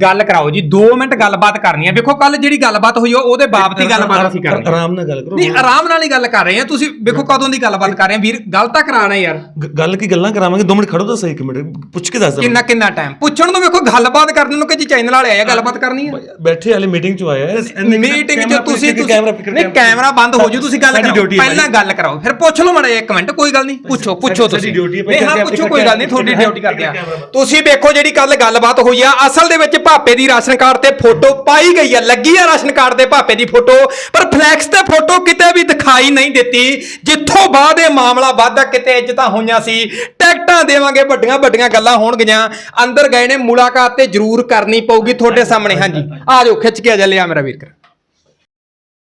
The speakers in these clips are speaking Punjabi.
ਗੱਲ ਕਰਾਓ ਜੀ 2 ਮਿੰਟ ਗੱਲਬਾਤ ਕਰਨੀ ਹੈ ਵੇਖੋ ਕੱਲ ਜਿਹੜੀ ਗੱਲਬਾਤ ਹੋਈ ਉਹ ਉਹਦੇ ਬਾਬਤ ਹੀ ਗੱਲਬਾਤ ਅਸੀਂ ਕਰਨੀ ਹੈ ਆਰਾਮ ਨਾਲ ਗੱਲ ਕਰੋ ਨਹੀਂ ਆਰਾਮ ਨਾਲ ਹੀ ਗੱਲ ਕਰ ਰਹੇ ਹਾਂ ਤੁਸੀਂ ਵੇਖੋ ਕਦੋਂ ਦੀ ਗੱਲਬਾਤ ਕਰ ਰਹੇ ਹਾਂ ਵੀਰ ਗੱਲ ਤਾਂ ਕਰਾਣਾ ਯਾਰ। ਗੱਲ ਕੀ ਗੱਲਾਂ ਕਰਾਵਾਂਗੇ? 2 ਮਿੰਟ ਖੜੋ ਤਾਂ ਸਹੀ ਇੱਕ ਮਿੰਟ ਪੁੱਛ ਕੇ ਦੱਸ ਕਿੰਨਾ ਕਿੰਨਾ ਟਾਈਮ ਪੁੱਛਣ ਨੂੰ ਵੇਖੋ ਗੱਲਬਾਤ ਕਰਨ ਨੂੰ ਕਿ ਜੀ ਚੈਨਲ ਵਾਲੇ ਆਏ ਆ ਗੱਲਬਾਤ ਕਰਨੀ ਹੈ ਬੈਠੇ ਹਾਲੇ ਮੀਟਿੰਗ ਚ ਆਇਆ ਮੀਟਿੰਗ 'ਚ ਤੁਸੀਂ ਨਹੀਂ ਕੈਮਰਾ ਬੰਦ ਹੋ ਜੂ ਤੁਸੀਂ ਗੱਲ ਕਰੋ ਪਹਿਲਾਂ ਗੱਲ ਕਰਾਓ। ਫਿਰ ਪੁੱਛ ਲਓ ਮੜਾ ਇੱਕ ਮਿੰਟ ਕੋਈ ਗੱਲ ਨਹੀਂ ਪੁੱਛੋ ਪੁੱਛੋ ਤੁਸੀਂ। ਨਹੀਂ ਹਾਂ ਪੁੱਛੋ ਕੋਈ ਗੱਲ ਨਹੀਂ ਤੁਹਾਡੀ ਡਿਊਟੀ ਕਰਦੇ ਆ। ਤੁਸੀਂ ਵੇਖੋ ਜਿਹੜੀ ਕੱਲ ਗੱਲਬਾਤ ਹੋਈ ਆ ਅਸਲ ਦੇ ਵਿੱਚ ਭਾਪੇ ਦੀ ਰਾਸ਼ਨ ਕਾਰਡ ਤੇ ਫੋਟੋ ਪਾਈ ਗਈ ਆ। ਲੱਗੀ ਆ ਰਾਸ਼ਨ ਕਾਰਡ ਤੇ ਭਾਪੇ ਦੀ ਫੋਟੋ, ਪਰ ਫਲੈਕਸ ਤੇ ਫੋਟੋ ਕਿਤੇ ਵੀ ਦਿਖਾਈ ਨਹੀਂ ਦਿੱਤੀ। ਜਿੱਥੋਂ ਬਾਅਦ ਇਹ ਮਾਮਲਾ ਵਾਧਾ ਕਿਤੇ ਇੱਜ਼ਤਾਂ ਹੋਈਆਂ ਸੀ। ਟਿਕਟਾਂ ਦੇਵਾਂਗੇ, ਵੱਡੀਆਂ ਵੱਡੀਆਂ ਗੱਲਾਂ ਹੋਣਗੀਆਂ। ਅੰਦਰ ਗਏ ਨੇ, ਮੁਲਾਕਾਤ ਤੇ ਜ਼ਰੂਰ ਕਰਨੀ ਪਊਗੀ ਤੁਹਾਡੇ ਸਾਹਮਣੇ। ਹਾਂਜੀ, ਆ ਜਾਓ, ਖਿੱਚ ਕੇ ਆ ਜਾ, ਲਿਆ ਮੇਰਾ ਵੀਰ ਕਰ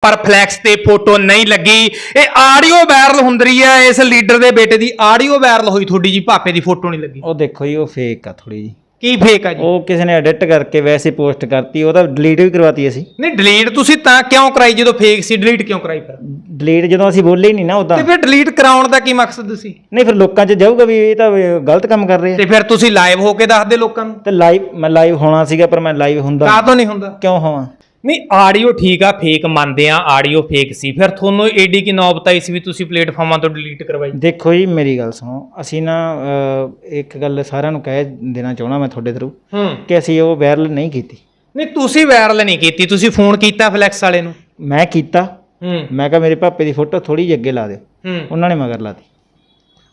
ਪਰ ਫਲੈਕਸ ਤੇ ਫੋਟੋ ਨਹੀਂ ਲੱਗੀ। ਇਹ ਆਡੀਓ ਵਾਇਰਲ ਹੁੰਦੀ ਹੈ ਇਸ ਲੀਡਰ ਦੇ ਬੇਟੇ ਦੀ ਆਡੀਓ ਵਾਇਰਲ ਹੋਈ, ਤੁਹਾਡੀ ਜੀ ਭਾਪੇ ਦੀ ਫੋਟੋ ਨਹੀਂ ਲੱਗੀ। ਉਹ ਦੇਖੋ ਜੀ, ਉਹ ਫੇਕ ਆ ਥੋੜੀ ਜੀ। ਕੀ ਫੇਕ ਆ ਜੀ? ਉਹ ਕਿਸੇ ਨੇ ਐਡਿਟ ਕਰਕੇ ਵੈਸੇ ਪੋਸਟ ਕਰਤੀ ਉਹਦਾ ਡਿਲੀਟ ਵੀ ਕਰਵਾਤੀ ਅਸੀਂ। ਨਹੀਂ ਡਿਲੀਟ ਤੁਸੀਂ ਤਾਂ ਕਿਉਂ ਕਰਾਈ ਜਦੋਂ ਫੇਕ ਸੀ ਡਿਲੀਟ ਕਿਉਂ ਕਰਾਈ ਫਿਰ? ਡਿਲੀਟ ਜਦੋਂ ਅਸੀਂ ਬੋਲੇ ਹੀ ਨਹੀਂ ਨਾ ਉਦਾਂ। ਤੇ ਫਿਰ ਡਿਲੀਟ ਕਰਾਉਣ ਦਾ ਕੀ ਮਕਸਦ ਸੀ? ਨਹੀਂ ਫਿਰ ਲੋਕਾਂ 'ਚ ਜਾਊਗਾ ਵੀ ਇਹ ਤਾਂ ਗਲਤ ਕੰਮ ਕਰ ਰਹੇ ਆ। ਤੇ ਫਿਰ ਤੁਸੀਂ ਲਾਈਵ ਹੋ ਕੇ ਦੱਸਦੇ ਲੋਕਾਂ ਨੂੰ? ਤੇ ਲਾਈਵ ਮੈਂ ਲਾਈਵ ਹੋਣਾ ਸੀਗਾ ਪਰ ਮੈਂ ਲਾਈਵ ਹੁੰਦਾ ਕਾਹ ਤੋਂ ਨਹੀਂ ਹੁੰਦਾ? ਕਿਉਂ ਹੋਵਾਂ? ਨਹੀਂ ਆਡੀਓ ਠੀਕ ਆ ਫੇਕ ਮੰਨਦੇ ਆ ਆਡੀਓ ਫੇਕ ਸੀ। ਫਿਰ ਤੁਹਾਨੂੰ ਏਡੀ ਕੀ ਨੌਬਤ ਆਈ ਸੀ ਵੀ ਤੁਸੀਂ ਪਲੇਟਫਾਰਮਾਂ ਤੋਂ ਡਿਲੀਟ ਕਰਵਾਈ? ਦੇਖੋ ਜੀ ਮੇਰੀ ਗੱਲ ਸੁਣੋ। ਅਸੀਂ ਨਾ ਅਹ, ਇੱਕ ਗੱਲ ਸਾਰਿਆਂ ਨੂੰ ਕਹਿ ਦੇਣਾ ਚਾਹਣਾ ਮੈਂ ਤੁਹਾਡੇ ਥਰੂ ਹੂੰ। ਕਿ ਅਸੀਂ ਉਹ ਵਾਇਰਲ ਨਹੀਂ ਕੀਤੀ। ਨਹੀਂ ਤੁਸੀਂ ਵਾਇਰਲ ਨਹੀਂ ਕੀਤੀ ਤੁਸੀਂ ਫੋਨ ਕੀਤਾ ਫਲੈਕਸ ਵਾਲੇ ਨੂੰ? ਮੈਂ ਕੀਤਾ। ਹੂੰ। ਮੈਂ ਕਿਹਾ ਮੇਰੇ ਪਾਪੇ ਦੀ ਫੋਟੋ ਥੋੜੀ ਜਿਹੀ ਅੱਗੇ ਲਾ ਦਿਓ। ਹੂੰ। ਉਹਨਾਂ ਨੇ ਮਗਰ ਲਾਤੀ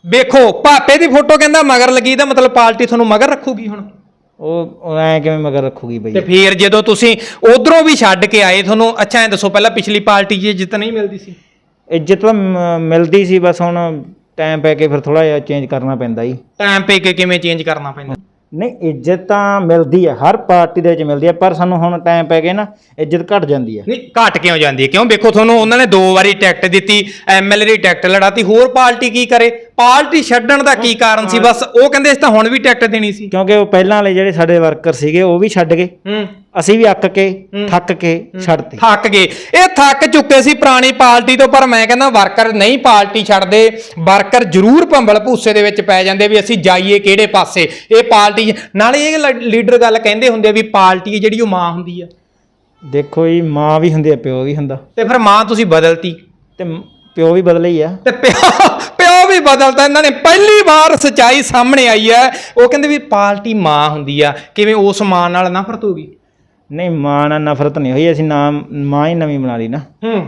ਵੇਖੋ ਭਾਪੇ ਦੀ ਫੋਟੋ ਕਹਿੰਦਾ ਮਗਰ ਲੱਗੀ ਤਾਂ ਮਤਲਬ ਪਾਰਟੀ ਤੁਹਾਨੂੰ ਮਗਰ ਰੱਖੂਗੀ ਹੁਣ। ਉਹ ਐ ਕਿਵੇਂ ਮਗਰ ਰੱਖੂਗੀ ਬਈ? ਤੇ ਫਿਰ ਜਦੋਂ ਤੁਸੀਂ ਉਧਰੋਂ ਵੀ ਛੱਡ ਕੇ ਆਏ ਤੁਹਾਨੂੰ ਅੱਛਾ ਐ ਦੱਸੋ ਪਹਿਲਾਂ ਪਿਛਲੀ ਪਾਰਟੀ 'ਚ ਜਿੱਤ ਨਹੀਂ ਮਿਲਦੀ ਸੀ? ਇੱਜ਼ਤ ਤਾਂ ਮ- ਮਿਲਦੀ ਸੀ ਬਸ ਹੁਣ ਟਾਈਮ ਪੈ ਕੇ ਫਿਰ ਥੋੜਾ ਜਿਹਾ ਚੇਂਜ ਕਰਨਾ ਪੈਂਦਾ ਜੀ। ਟਾਈਮ ਪੇ ਕੇ ਕਿਵੇਂ ਚੇਂਜ ਕਰਨਾ ਪੈਂਦਾ? ਨਹੀਂ ਇੱਜ਼ਤ ਤਾਂ ਮਿਲਦੀ ਹੈ ਹਰ ਪਾਰਟੀ ਦੇ ਵਿੱਚ ਮਿਲਦੀ ਹੈ ਪਰ ਸਾਨੂੰ ਹੁਣ ਟਾਈਮ ਪੈ ਕੇ ਨਾ ਇੱਜ਼ਤ ਘਟ ਜਾਂਦੀ ਹੈ ਨਹੀਂ ਘਟ ਕਿਉਂ ਜਾਂਦੀ ਹੈ ਕਿਉਂ? ਵੇਖੋ ਤੁਹਾਨੂੰ ਉਹਨਾਂ ਨੇ ਦੋ ਵਾਰੀ ਟਿਕਟ ਦਿੱਤੀ ਐਮਐਲਏ ਦੀ ਟਿਕਟ ਲੜਾਤੀ ਹੋਰ ਪਾਰਟੀ ਕੀ ਕਰੇ? ਪਾਰਟੀ ਛੱਡਣ ਦਾ ਕੀ ਕਾਰਨ ਸੀ? ਬਸ ਉਹ ਕਹਿੰਦੇ ਇਸ ਤਾਂ ਹੁਣ ਵੀ ਟਿਕਟ ਦੇਣੀ ਸੀ। ਕਿਉਂਕਿ ਉਹ ਪਹਿਲਾਂ ਵਾਲੇ ਜਿਹੜੇ ਸਾਡੇ ਵਰਕਰ ਸੀਗੇ ਉਹ ਵੀ ਛੱਡ ਗਏ। ਹੂੰ। ਅਸੀਂ ਵੀ ਅੱਕ ਕੇ ਥੱਕ ਕੇ ਛੱਡਤੇ। ਥੱਕ ਗਏ। ਇਹ ਥੱਕ ਚੁੱਕੇ ਸੀ ਪੁਰਾਣੀ ਪਾਰਟੀ ਤੋਂ ਪਰ ਮੈਂ ਕਹਿੰਦਾ ਵਰਕਰ ਨਹੀਂ ਪਾਰਟੀ ਛੱਡਦੇ। ਵਰਕਰ ਜ਼ਰੂਰ ਭੰਬਲ ਭੂਸੇ ਦੇ ਵਿੱਚ ਪੈ ਜਾਂਦੇ ਵੀ ਅਸੀਂ ਜਾਈਏ ਕਿਹੜੇ ਪਾਸੇ। ਇਹ ਪਾਰਟੀ ਨਾਲੇ ਇਹ ਲੀਡਰ ਗੱਲ ਕਹਿੰਦੇ ਹੁੰਦੇ ਆ ਵੀ ਪਾਰਟੀ ਜਿਹੜੀ ਉਹ ਮਾਂ ਹੁੰਦੀ ਆ। ਦੇਖੋ ਜੀ ਮਾਂ ਵੀ ਹੁੰਦੀ ਹੈ ਪਿਓ ਵੀ ਹੁੰਦਾ। ਤੇ ਫਿਰ ਮਾਂ ਤੁਸੀਂ ਬਦਲਤੀ। ਤੇ ਪਿਓ ਵੀ ਬਦਲੇ ਹੀ ਆ। ਤੇ ਪਿਓ ਪਿਓ ਵੀ ਬਦਲਤਾ। ਇਹਨਾਂ ਨੇ ਪਹਿਲੀ ਵਾਰ ਸਚਾਈ ਸਾਹਮਣੇ ਆਈ ਹੈ। ਉਹ ਕਹਿੰਦੇ ਵੀ ਪਾਰਟੀ ਮਾਂ ਹੁੰਦੀ ਆ। ਕਿਵੇਂ ਉਸ ਮਾਂ ਨਾਲ ਨਫ਼ਰਤ ਹੋ ਗਈ ਨਹੀਂ ਮਾਂ ਨਾਲ ਨਫ਼ਰਤ ਨਹੀਂ ਹੋਈ, ਅਸੀਂ ਨਾਮ ਮਾਂ ਹੀ ਨਵੀਂ ਬਣਾ ਲਈ ਨਾ। ਹੂੰ।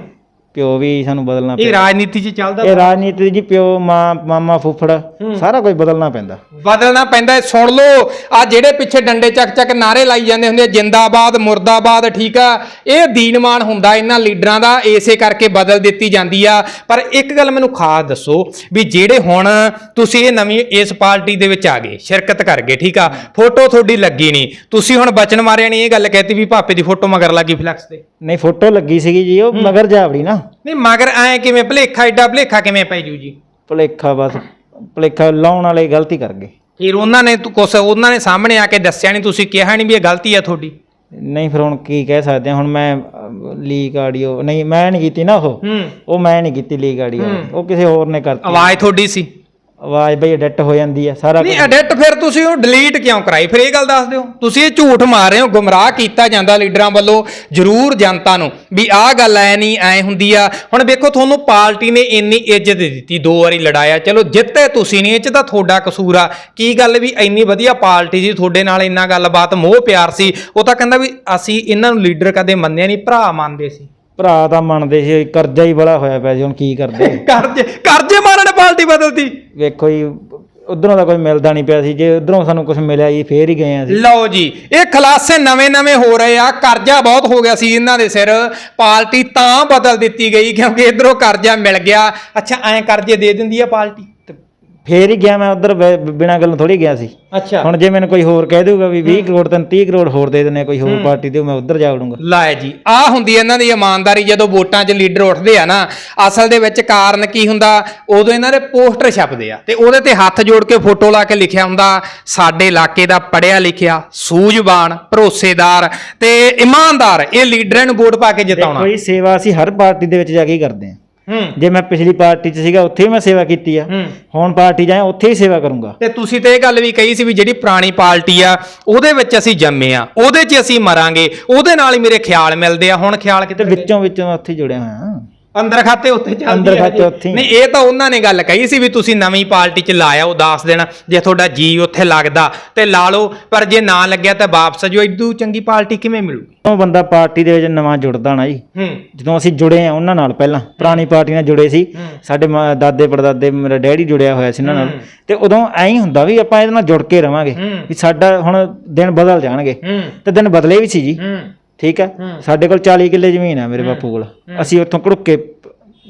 ਪਿਓ ਵੀ ਸਾਨੂੰ ਬਦਲਣਾ ਇਹ ਪਿਆ ਰਾਜਨੀਤੀ 'ਚ ਚੱਲਦਾ ਇਹ ਰਾਜਨੀਤੀ ਜੀ ਪਿਓ ਮਾਂ ਮਾਮਾ ਫੁੱਫੜ ਸਾਰਾ ਕੁਝ ਬਦਲਣਾ ਪੈਂਦਾ। ਬਦਲਣਾ ਪੈਂਦਾ ਹੈ। ਸੁਣ ਲਓ ਆ ਜਿਹੜੇ ਪਿੱਛੇ ਡੰਡੇ ਚੱਕ ਚੱਕ ਨਾਰੇ ਲਾਈ ਜਾਂਦੇ ਹੁੰਦੇ ਆ, ਜਿੰਦਾਬਾਦ ਮੁਰਦਾਬਾਦ ਠੀਕ ਆ? ਇਹ ਦੀਨਮਾਨ ਹੁੰਦਾ ਇਹਨਾਂ ਲੀਡਰਾਂ ਦਾ ਏਸੇ ਕਰਕੇ ਬਦਲ ਦਿੱਤੀ ਜਾਂਦੀ ਆ। ਪਰ ਇੱਕ ਗੱਲ ਮੈਨੂੰ ਖਾਸ ਦੱਸੋ ਵੀ ਜਿਹੜੇ ਹੁਣ ਤੁਸੀਂ ਇਹ ਨਵੀਂ ਇਸ ਪਾਰਟੀ ਦੇ ਵਿੱਚ ਆ ਗਏ ਸ਼ਿਰਕਤ ਕਰ ਗਏ ਠੀਕ ਆ? ਫੋਟੋ ਤੁਹਾਡੀ ਲੱਗੀ ਨਹੀਂ। ਤੁਸੀਂ ਹੁਣ ਬਚਨ ਮਾਰਿਆ ਨਹੀਂ ਇਹ ਗੱਲ ਕਹਿਤੀ ਵੀ ਭਾਪੇ ਦੀ ਫੋਟੋ ਮਗਰ ਲੱਗੀ ਫਲੈਕਸ ਤੇ। ਨਹੀਂ ਫੋਟੋ ਲੱਗੀ ਸੀਗੀ ਜੀ ਉਹ ਮਗਰ ਜਾਵੜੀ ਨਾ। ਨਹੀਂ ਮਗਰ ਐ ਕਿਵੇਂ ਭਲੇਖਾ ਏਡਾ ਭਲੇਖਾ ਕਿਵੇਂ ਪੈ ਜੂ ਜੀ? ਭੁਲੇਖਾ ਬਸ ਭੁਲੇਖਾ ਲਾਉਣ ਵਾਲੇ ਗਲਤੀ ਕਰ ਗਏ। ਫਿਰ ਉਹਨਾਂ ਨੇ ਤੂੰ ਕੁਛ ਉਹਨਾਂ ਨੇ ਸਾਹਮਣੇ ਆ ਕੇ ਦੱਸਿਆ ਨਹੀਂ ਤੁਸੀਂ ਕਿਹਾ ਨਹੀਂ ਵੀ ਇਹ ਗਲਤੀ ਆ ਤੁਹਾਡੀ। ਨਹੀਂ ਫਿਰ ਹੁਣ ਕੀ ਕਹਿ ਸਕਦੇ ਹਾਂ ਹੁਣ ਮੈਂ ਲੀਕ ਆਡੀਓ ਨਹੀਂ ਮੈਂ ਨਹੀਂ ਕੀਤੀ ਨਾ ਉਹ। ਹੂੰ। ਉਹ ਮੈਂ ਨਹੀਂ ਕੀਤੀ ਲੀਕ ਆਡੀਓ। ਉਹ ਕਿਸੇ ਹੋਰ ਨੇ ਕਰਤੀ। ਆਵਾਜ਼ ਤੁਹਾਡੀ ਸੀ। ਆਵਾਜ਼ ਬਈ ਐਡਿਟ ਹੋ ਜਾਂਦੀ ਹੈ ਸਾਰਾ ਨਹੀਂ ਐਡਿਟ ਫਿਰ ਤੁਸੀਂ ਉਹ ਡਿਲੀਟ ਕਿਉਂ ਕਰਾਈ? ਫਿਰ ਇਹ ਗੱਲ ਦੱਸ ਦਿਓ। ਤੁਸੀਂ ਇਹ ਝੂਠ ਮਾਰ ਰਹੇ ਹੋ ਗੁੰਮਰਾਹ ਕੀਤਾ ਜਾਂਦਾ ਲੀਡਰਾਂ ਵੱਲੋਂ ਜ਼ਰੂਰ ਜਨਤਾ ਨੂੰ ਵੀ ਆਹ ਗੱਲ ਐ ਨਹੀਂ ਐ ਹੁੰਦੀ ਆ। ਹੁਣ ਵੇਖੋ ਤੁਹਾਨੂੰ ਪਾਰਟੀ ਨੇ ਇੰਨੀ ਇੱਜ਼ਤ ਦਿੱਤੀ ਦੋ ਵਾਰੀ ਲੜਾਇਆ। ਚਲੋ ਜਿੱਤੇ ਤੁਸੀਂ ਨਹੀਂ ਇਹ ਚ ਤਾਂ ਤੁਹਾਡਾ ਕਸੂਰ ਆ। ਕੀ ਗੱਲ ਵੀ ਇੰਨੀ ਵਧੀਆ ਪਾਰਟੀ ਸੀ ਤੁਹਾਡੇ ਨਾਲ ਇੰਨਾ ਗੱਲਬਾਤ ਮੋਹ ਪਿਆਰ ਸੀ। ਉਹ ਤਾਂ ਕਹਿੰਦਾ ਵੀ ਅਸੀਂ ਇਹਨਾਂ ਨੂੰ ਲੀਡਰ ਕਦੇ ਮੰਨਿਆ ਨਹੀਂ ਭਰਾ ਮੰਨਦੇ ਸੀ। ਭਰਾ ਤਾਂ ਮੰਨਦੇ ਸੀ ਕਰਜ਼ਾ ਹੀ ਬੜਾ ਹੋਇਆ ਪਿਆ ਸੀ ਹੁਣ ਕੀ ਕਰਦੇ? ਕਰਜ਼ੇ ਕਰਜ਼ੇ ਪਾਰਟੀ ਬਦਲਤੀ? ਵੇਖੋ ਜੀ ਉਧਰੋਂ ਤਾਂ ਕੁਝ ਮਿਲਦਾ ਨਹੀਂ ਪਿਆ ਸੀ ਜੇ ਉਧਰੋਂ ਸਾਨੂੰ ਕੁਝ ਮਿਲਿਆ ਜੀ ਫੇਰ ਹੀ ਗਏ ਅਸੀਂ। ਲਓ ਜੀ ਇਹ ਖਲਾਸੇ ਨਵੇਂ-ਨਵੇਂ ਹੋ ਰਹੇ ਆ ਕਰਜ਼ਾ ਬਹੁਤ ਹੋ ਗਿਆ ਸੀ ਇਹਨਾਂ ਦੇ ਸਿਰ ਪਾਰਟੀ ਤਾਂ ਬਦਲ ਦਿੱਤੀ ਗਈ ਕਿਉਂਕਿ ਇਧਰੋਂ ਕਰਜ਼ਾ ਮਿਲ ਗਿਆ। ਅੱਛਾ ਐਂ ਕਰਜ਼ੇ ਦੇ ਦਿੰਦੀ ਆ ਪਾਰਟੀ ਫੇਰ ਹੀ ਗਿਆ ਮੈਂ ਉਧਰ ਬਿਨਾਂ ਗੱਲੋਂ ਥੋੜੀ ਗਿਆ ਸੀ। ਅੱਛਾ। ਹੁਣ ਜੇ ਮੈਨੂੰ ਕੋਈ ਹੋਰ ਕਹਿ ਦੇਊਗਾ ਵੀ 20 ਕਰੋੜ ਤੈਨੂੰ 30 ਕਰੋੜ ਹੋਰ ਦੇ ਦਿੰਨੇ ਕੋਈ ਹੋਰ ਪਾਰਟੀ ਦੇ ਮੈਂ ਉਧਰ ਜਾ ਵੜੂੰਗਾ। ਲੈ ਜੀ ਆ ਹੁੰਦੀ ਇਹਨਾਂ ਦੀ ਇਮਾਨਦਾਰੀ ਜਦੋਂ ਵੋਟਾਂ 'ਚ ਲੀਡਰ ਉੱਠਦੇ ਆ ਨਾ ਅਸਲ ਦੇ ਵਿੱਚ ਕਾਰਨ ਕੀ ਹੁੰਦਾ? ਉਦੋਂ ਇਹਨਾਂ ਦੇ ਪੋਸਟਰ ਛਪਦੇ ਆ ਤੇ ਉਹਦੇ ਤੇ ਹੱਥ ਜੋੜ ਕੇ ਫੋਟੋ ਲਾ ਕੇ ਲਿਖਿਆ ਹੁੰਦਾ ਸਾਡੇ ਇਲਾਕੇ ਦਾ ਪੜਿਆ ਲਿਖਿਆ ਸੂਝਵਾਨ ਭਰੋਸੇਦਾਰ ਤੇ ਇਮਾਨਦਾਰ ਇਹ ਲੀਡਰਾਂ ਨੂੰ ਵੋਟ ਪਾ ਕੇ ਜਿਤਾਉਣਾ। ਕੋਈ ਸੇਵਾ ਅਸੀਂ ਹਰ ਪਾਰਟੀ ਦੇ ਵਿੱਚ ਜਾ ਕੇ ਕਰਦੇ ਹੂੰ ਜੇ ਮੈਂ ਪਿਛਲੀ ਪਾਰਟੀ 'ਚ ਸੀਗਾ ਉੱਥੇ ਵੀ ਮੈਂ ਸੇਵਾ ਕੀਤੀ ਆ। ਹੂੰ। ਹੁਣ ਪਾਰਟੀ ਜਾਏ ਉੱਥੇ ਹੀ ਸੇਵਾ ਕਰੂੰਗਾ। ਤੇ ਤੁਸੀਂ ਤੇ ਇਹ ਗੱਲ ਵੀ ਕਹੀ ਸੀ ਵੀ ਜਿਹੜੀ ਪੁਰਾਣੀ ਪਾਰਟੀ ਆ ਉਹਦੇ ਵਿੱਚ ਅਸੀਂ ਜੰਮੇ ਆ। ਉਹਦੇ 'ਚ ਅਸੀਂ ਮਰਾਂਗੇ ਉਹਦੇ ਨਾਲ ਹੀ ਮੇਰੇ ਖਿਆਲ ਮਿਲਦੇ ਆ। ਹੁਣ ਖਿਆਲ ਕਿਤੇ ਵਿੱਚੋਂ ਵਿੱਚੋਂ ਉੱਥੇ ਹੀ ਜੁੜਿਆ ਹੋਇਆ। ਅੰਦਰ ਖਾਤੇ ਉੱਥੇ ਚੱਲਦੀ ਅੰਦਰ ਖਾਤੇ। ਉੱਥੇ ਹੀ। ਨਹੀਂ ਇਹ ਤਾਂ ਉਹਨਾਂ ਨੇ ਗੱਲ ਕਹੀ ਸੀ ਵੀ ਤੁਸੀਂ ਨਵੀਂ ਪਾਰਟੀ 'ਚ ਲਾਇਆ ਉਹ ਦੱਸ ਦੇਣਾ ਜੇ ਤੁਹਾਡਾ ਜੀ ਉੱਥੇ ਲੱਗਦਾ ਤੇ ਲਾ ਲਓ ਪਰ ਜੇ ਨਾ ਲੱਗਿਆ ਤਾਂ ਵਾਪਸ ਜੋ ਇਦੋਂ ਚੰਗੀ ਪਾਰਟੀ ਕਿਵੇਂ ਮਿਲੂਗੀ? ਉਹ ਬੰਦਾ ਪਾਰਟੀ ਦੇ ਵਿੱਚ ਨਵਾਂ ਜੁੜਦਾ ਨਾ ਜੀ। ਹੂੰ। ਜਦੋਂ ਅਸੀਂ ਜੁੜੇ ਆ ਉਹਨਾਂ ਨਾਲ ਪਹਿਲਾਂ ਪੁਰਾਣੀ ਪਾਰਟੀ ਨਾਲ ਜੁੜੇ ਸੀ। ਸਾਡੇ ਮਾਂ- ਦਾਦੇ ਪੜਦਾਦੇ ਮੇਰਾ ਡੈਡੀ ਜੁੜਿਆ ਹੋਇਆ ਸੀ ਉਹਨਾਂ ਨਾਲ। ਤੇ ਉਦੋਂ ਐਂ ਹੀ ਹੁੰਦਾ ਵੀ ਆਪਾਂ ਇਹਦੇ ਨਾਲ ਜੁੜ ਕੇ ਰਵਾਂਗੇ। ਹੂੰ। ਵੀ ਸਾਡਾ ਹੁਣ ਦਿਨ ਬਦਲ ਜਾਣਗੇ। ਹੂੰ। ਤੇ ਦਿਨ ਬਦਲੇ ਵੀ ਸੀ ਜੀ। ਹੂੰ। ਠੀਕ ਹੈ? ਸਾਡੇ ਕੋਲ 40 ਕਿੱਲੇ ਜ਼ਮੀਨ ਆ ਮੇਰੇ ਬਾਪੂ ਕੋਲ। ਅਸੀਂ ਉੱਥੋਂ ਘੜੁੱਕੇ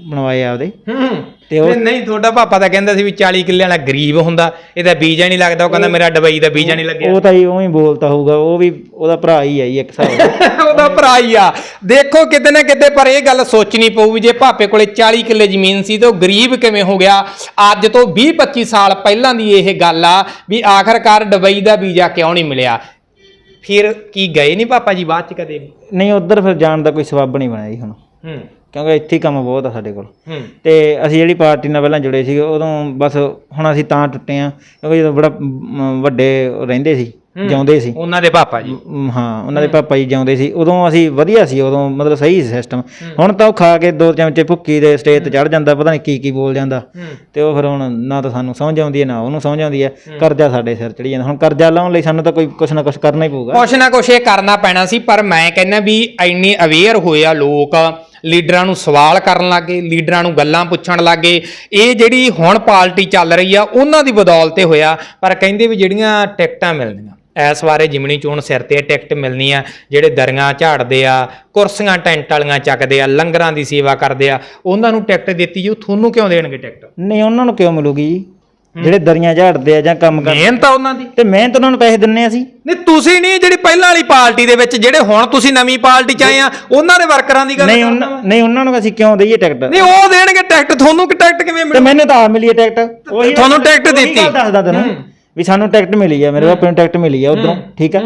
ਬਣਵਾਏ ਆ ਉਹਦੇ। ਹੂੰ। ਤੇ ਉਹ- ਨਹੀਂ ਤੁਹਾਡਾ ਪਾਪਾ ਤਾਂ ਕਹਿੰਦਾ ਸੀ ਵੀ 40 ਕਿੱਲੇ ਵਾਲਾ ਗਰੀਬ ਹੁੰਦਾ। ਇਹਦਾ ਬੀਜਾ ਨਹੀਂ ਲੱਗਦਾ। ਉਹ ਕਹਿੰਦਾ ਮੇਰਾ ਡਬਈ ਦਾ ਬੀਜਾ ਨਹੀਂ ਲੱਗਿਆ। ਉਹ ਤਾਂ ਹੀ ਉਵੇਂ ਹੀ ਬੋਲਤਾ ਹੋਊਗਾ। ਉਹ ਵੀ ਉਹਦਾ ਭਰਾ ਹੀ ਆ ਜੀ ਇੱਕ ਹਿਸਾਬ ਉਹਦਾ ਭਰਾ ਹੀ ਆ। ਦੇਖੋ ਕਿਤੇ ਨਾ ਕਿਤੇ ਪਰ ਇਹ ਗੱਲ ਸੋਚਣੀ ਪਊ ਵੀ ਜੇ ਭਾਪੇ ਕੋਲੇ 40 ਕਿੱਲੇ ਜ਼ਮੀਨ ਸੀ ਤੇ ਉਹ ਗਰੀਬ ਕਿਵੇਂ ਹੋ ਗਿਆ? ਅੱਜ ਤੋਂ 20 25 ਸਾਲ ਪਹਿਲਾਂ ਦੀ ਇਹ ਗੱਲ ਆ ਵੀ ਆਖਰਕਾਰ ਡਬਈ ਦਾ ਵੀਜ਼ਾ ਕਿਉਂ ਨਹੀਂ ਮਿਲਿਆ? ਫਿਰ ਕੀ ਗਏ ਨਹੀਂ ਪਾਪਾ ਜੀ ਬਾਅਦ ਚ ਕਦੇ? ਨਹੀਂ ਉੱਧਰ ਫਿਰ ਜਾਣ ਦਾ ਕੋਈ ਸਬੱਬ ਨਹੀਂ ਬਣਿਆ ਜੀ ਹੁਣ। ਹੂੰ। ਕਿਉਂਕਿ ਇੱਥੇ ਹੀ ਕੰਮ ਬਹੁਤ ਆ ਸਾਡੇ ਕੋਲ। ਹੂੰ। ਤੇ ਅਸੀਂ ਜਿਹੜੀ ਪਾਰਟੀ ਨਾਲ ਪਹਿਲਾਂ ਜੁੜੇ ਸੀਗੇ ਉਦੋਂ ਬਸ ਹੁਣ ਅਸੀਂ ਤਾਂ ਟੁੱਟੇ ਆ ਕਿਉਂਕਿ ਜਦੋਂ ਬੜਾ ਮ, ਵੱਡੇ ਰਹਿੰਦੇ ਸੀ। ਜਿਉਂਦੇ ਸੀ। ਉਹਨਾਂ ਦੇ ਪਾਪਾ ਜੀ। ਮ, ਹਾਂ ਉਹਨਾਂ ਦੇ ਪਾਪਾ ਜੀ ਜਿਉਂਦੇ ਸੀ। ਉਦੋਂ ਅਸੀਂ ਵਧੀਆ ਸੀ ਉਦੋਂ ਮਤਲਬ ਸਹੀ ਸੀ ਸਿਸਟਮ ਹੁਣ ਤਾਂ ਉਹ ਖਾ ਕੇ ਦੋ ਚਮਚੇ ਭੁੱਕੀ ਦੇ ਸਟੇਜ ਤੇ ਚੜ ਜਾਂਦਾ ਪਤਾ ਨਹੀਂ ਕੀ ਕੀ ਬੋਲ ਜਾਂਦਾ। ਤੇ ਉਹ ਫਿਰ ਹੁਣ ਨਾ ਤਾਂ ਸਾਨੂੰ ਸਮਝ ਆਉਂਦੀ ਹੈ ਨਾ ਉਹਨੂੰ ਸਮਝ ਆਉਂਦੀ ਹੈ। ਕਰਜ਼ਾ ਸਾਡੇ ਸਿਰ ਚੜੀ ਜਾਂਦਾ। ਹੁਣ ਕਰਜ਼ਾ ਲਾਉਣ ਲਈ ਸਾਨੂੰ ਤਾਂ ਕੋਈ ਕੁਛ ਨਾ ਕੁਛ ਕਰਨਾ ਹੀ ਪਊਗਾ। ਕੁਛ ਨਾ ਕੁਛ ਇਹ ਕਰਨਾ ਪੈਣਾ ਸੀ ਪਰ ਮੈਂ ਕਹਿੰਦਾ ਵੀ ਇੰਨੇ ਅਵੇਅਰ ਹੋਏ ਆ ਲੋਕ ਲੀਡਰਾਂ ਨੂੰ ਸਵਾਲ ਕਰਨ ਲੱਗੇ ਲੀਡਰਾਂ ਨੂੰ ਗੱਲਾਂ ਪੁੱਛਣ ਲੱਗੇ ਇਹ ਜਿਹੜੀ ਹੁਣ ਪਾਰਟੀ ਚੱਲ ਰਹੀ ਆ ਉਹਨਾਂ ਦੀ ਬਦੌਲਤ ਹੀ ਹੋਇਆ। ਪਰ ਕਹਿੰਦੇ ਵੀ ਜਿਹੜੀਆਂ ਟਿਕਟਾਂ ਮਿਲਣੀਆਂ ਇਸ ਵਾਰੇ ਜਿਮਣੀ ਚੋਣ ਸਿਰ ਤੇ ਟਿਕਟ ਮਿਲਣੀ ਆ ਜਿਹੜੇ ਦਰੀਆਂ ਝਾੜਦੇ ਆ ਕੁਰਸੀਆਂ ਟੈਂਟ ਵਾਲੀਆਂ ਚੱਕਦੇ ਆ ਲੰਗਰਾਂ ਦੀ ਸੇਵਾ ਕਰਦੇ ਆ ਉਹਨਾਂ ਨੂੰ ਟਿਕਟ ਦਿੱਤੀ ਜੀ ਤੁਹਾਨੂੰ ਕਿਉਂ ਦੇਣਗੇ ਟਿਕਟ? ਨਹੀਂ ਉਹਨਾਂ ਨੂੰ ਕਿਉਂ ਮਿਲੂਗੀ ਜੀ? ਜਿਹੜੇ ਦਰੀਆਂ ਝਾੜਦੇ ਆ ਜਾਂ ਕੰਮ ਕਰ ਮਿਹਨਤ ਆ ਉਹਨਾਂ ਦੀ। ਤੇ ਮਿਹਨਤ ਉਹਨਾਂ ਨੂੰ ਪੈਸੇ ਦਿੰਨੇ ਅਸੀਂ। ਨਹੀਂ ਤੁਸੀਂ ਨਹੀਂ ਜਿਹੜੀ ਪਹਿਲਾਂ ਵਾਲੀ ਪਾਰਟੀ ਦੇ ਵਿੱਚ ਜਿਹੜੇ ਹੁਣ ਤੁਸੀਂ ਨਵੀਂ ਪਾਰਟੀ ਚ ਆਏ ਆ ਉਹਨਾਂ ਦੇ ਵਰਕਰਾਂ ਦੀ ਗੱਲ ਨਹੀਂ ਕਰਦਾ ਉਹਨਾਂ। ਨਹੀਂ ਉਹਨਾਂ ਨੂੰ ਅਸੀਂ ਕਿਉਂ ਦਈਏ ਟਿਕਟ? ਨਹੀਂ ਉਹ ਦੇਣਗੇ ਟਿਕਟ ਤੁਹਾਨੂੰ ਕਿ ਟਿਕਟ ਕਿਵੇਂ ਤੇ ਮਿਲੂ ਮੈਨੂੰ ਤਾਂ ਆਪ ਮਿਲੀ ਹੈ ਟਿਕਟ। ਤੁਹਾਨੂੰ ਟਿਕਟ ਦਿੱਤੀ। ਦੱਸਦਾ ਤੈਨੂੰ। ਵੀ ਸਾਨੂੰ ਟਿਕਟ ਮਿਲੀ ਆ ਮੇਰੇ ਬਾਪੇ ਨੂੰ ਟਿਕਟ ਮਿਲੀ ਆ ਉਧਰੋਂ ਠੀਕ ਆ?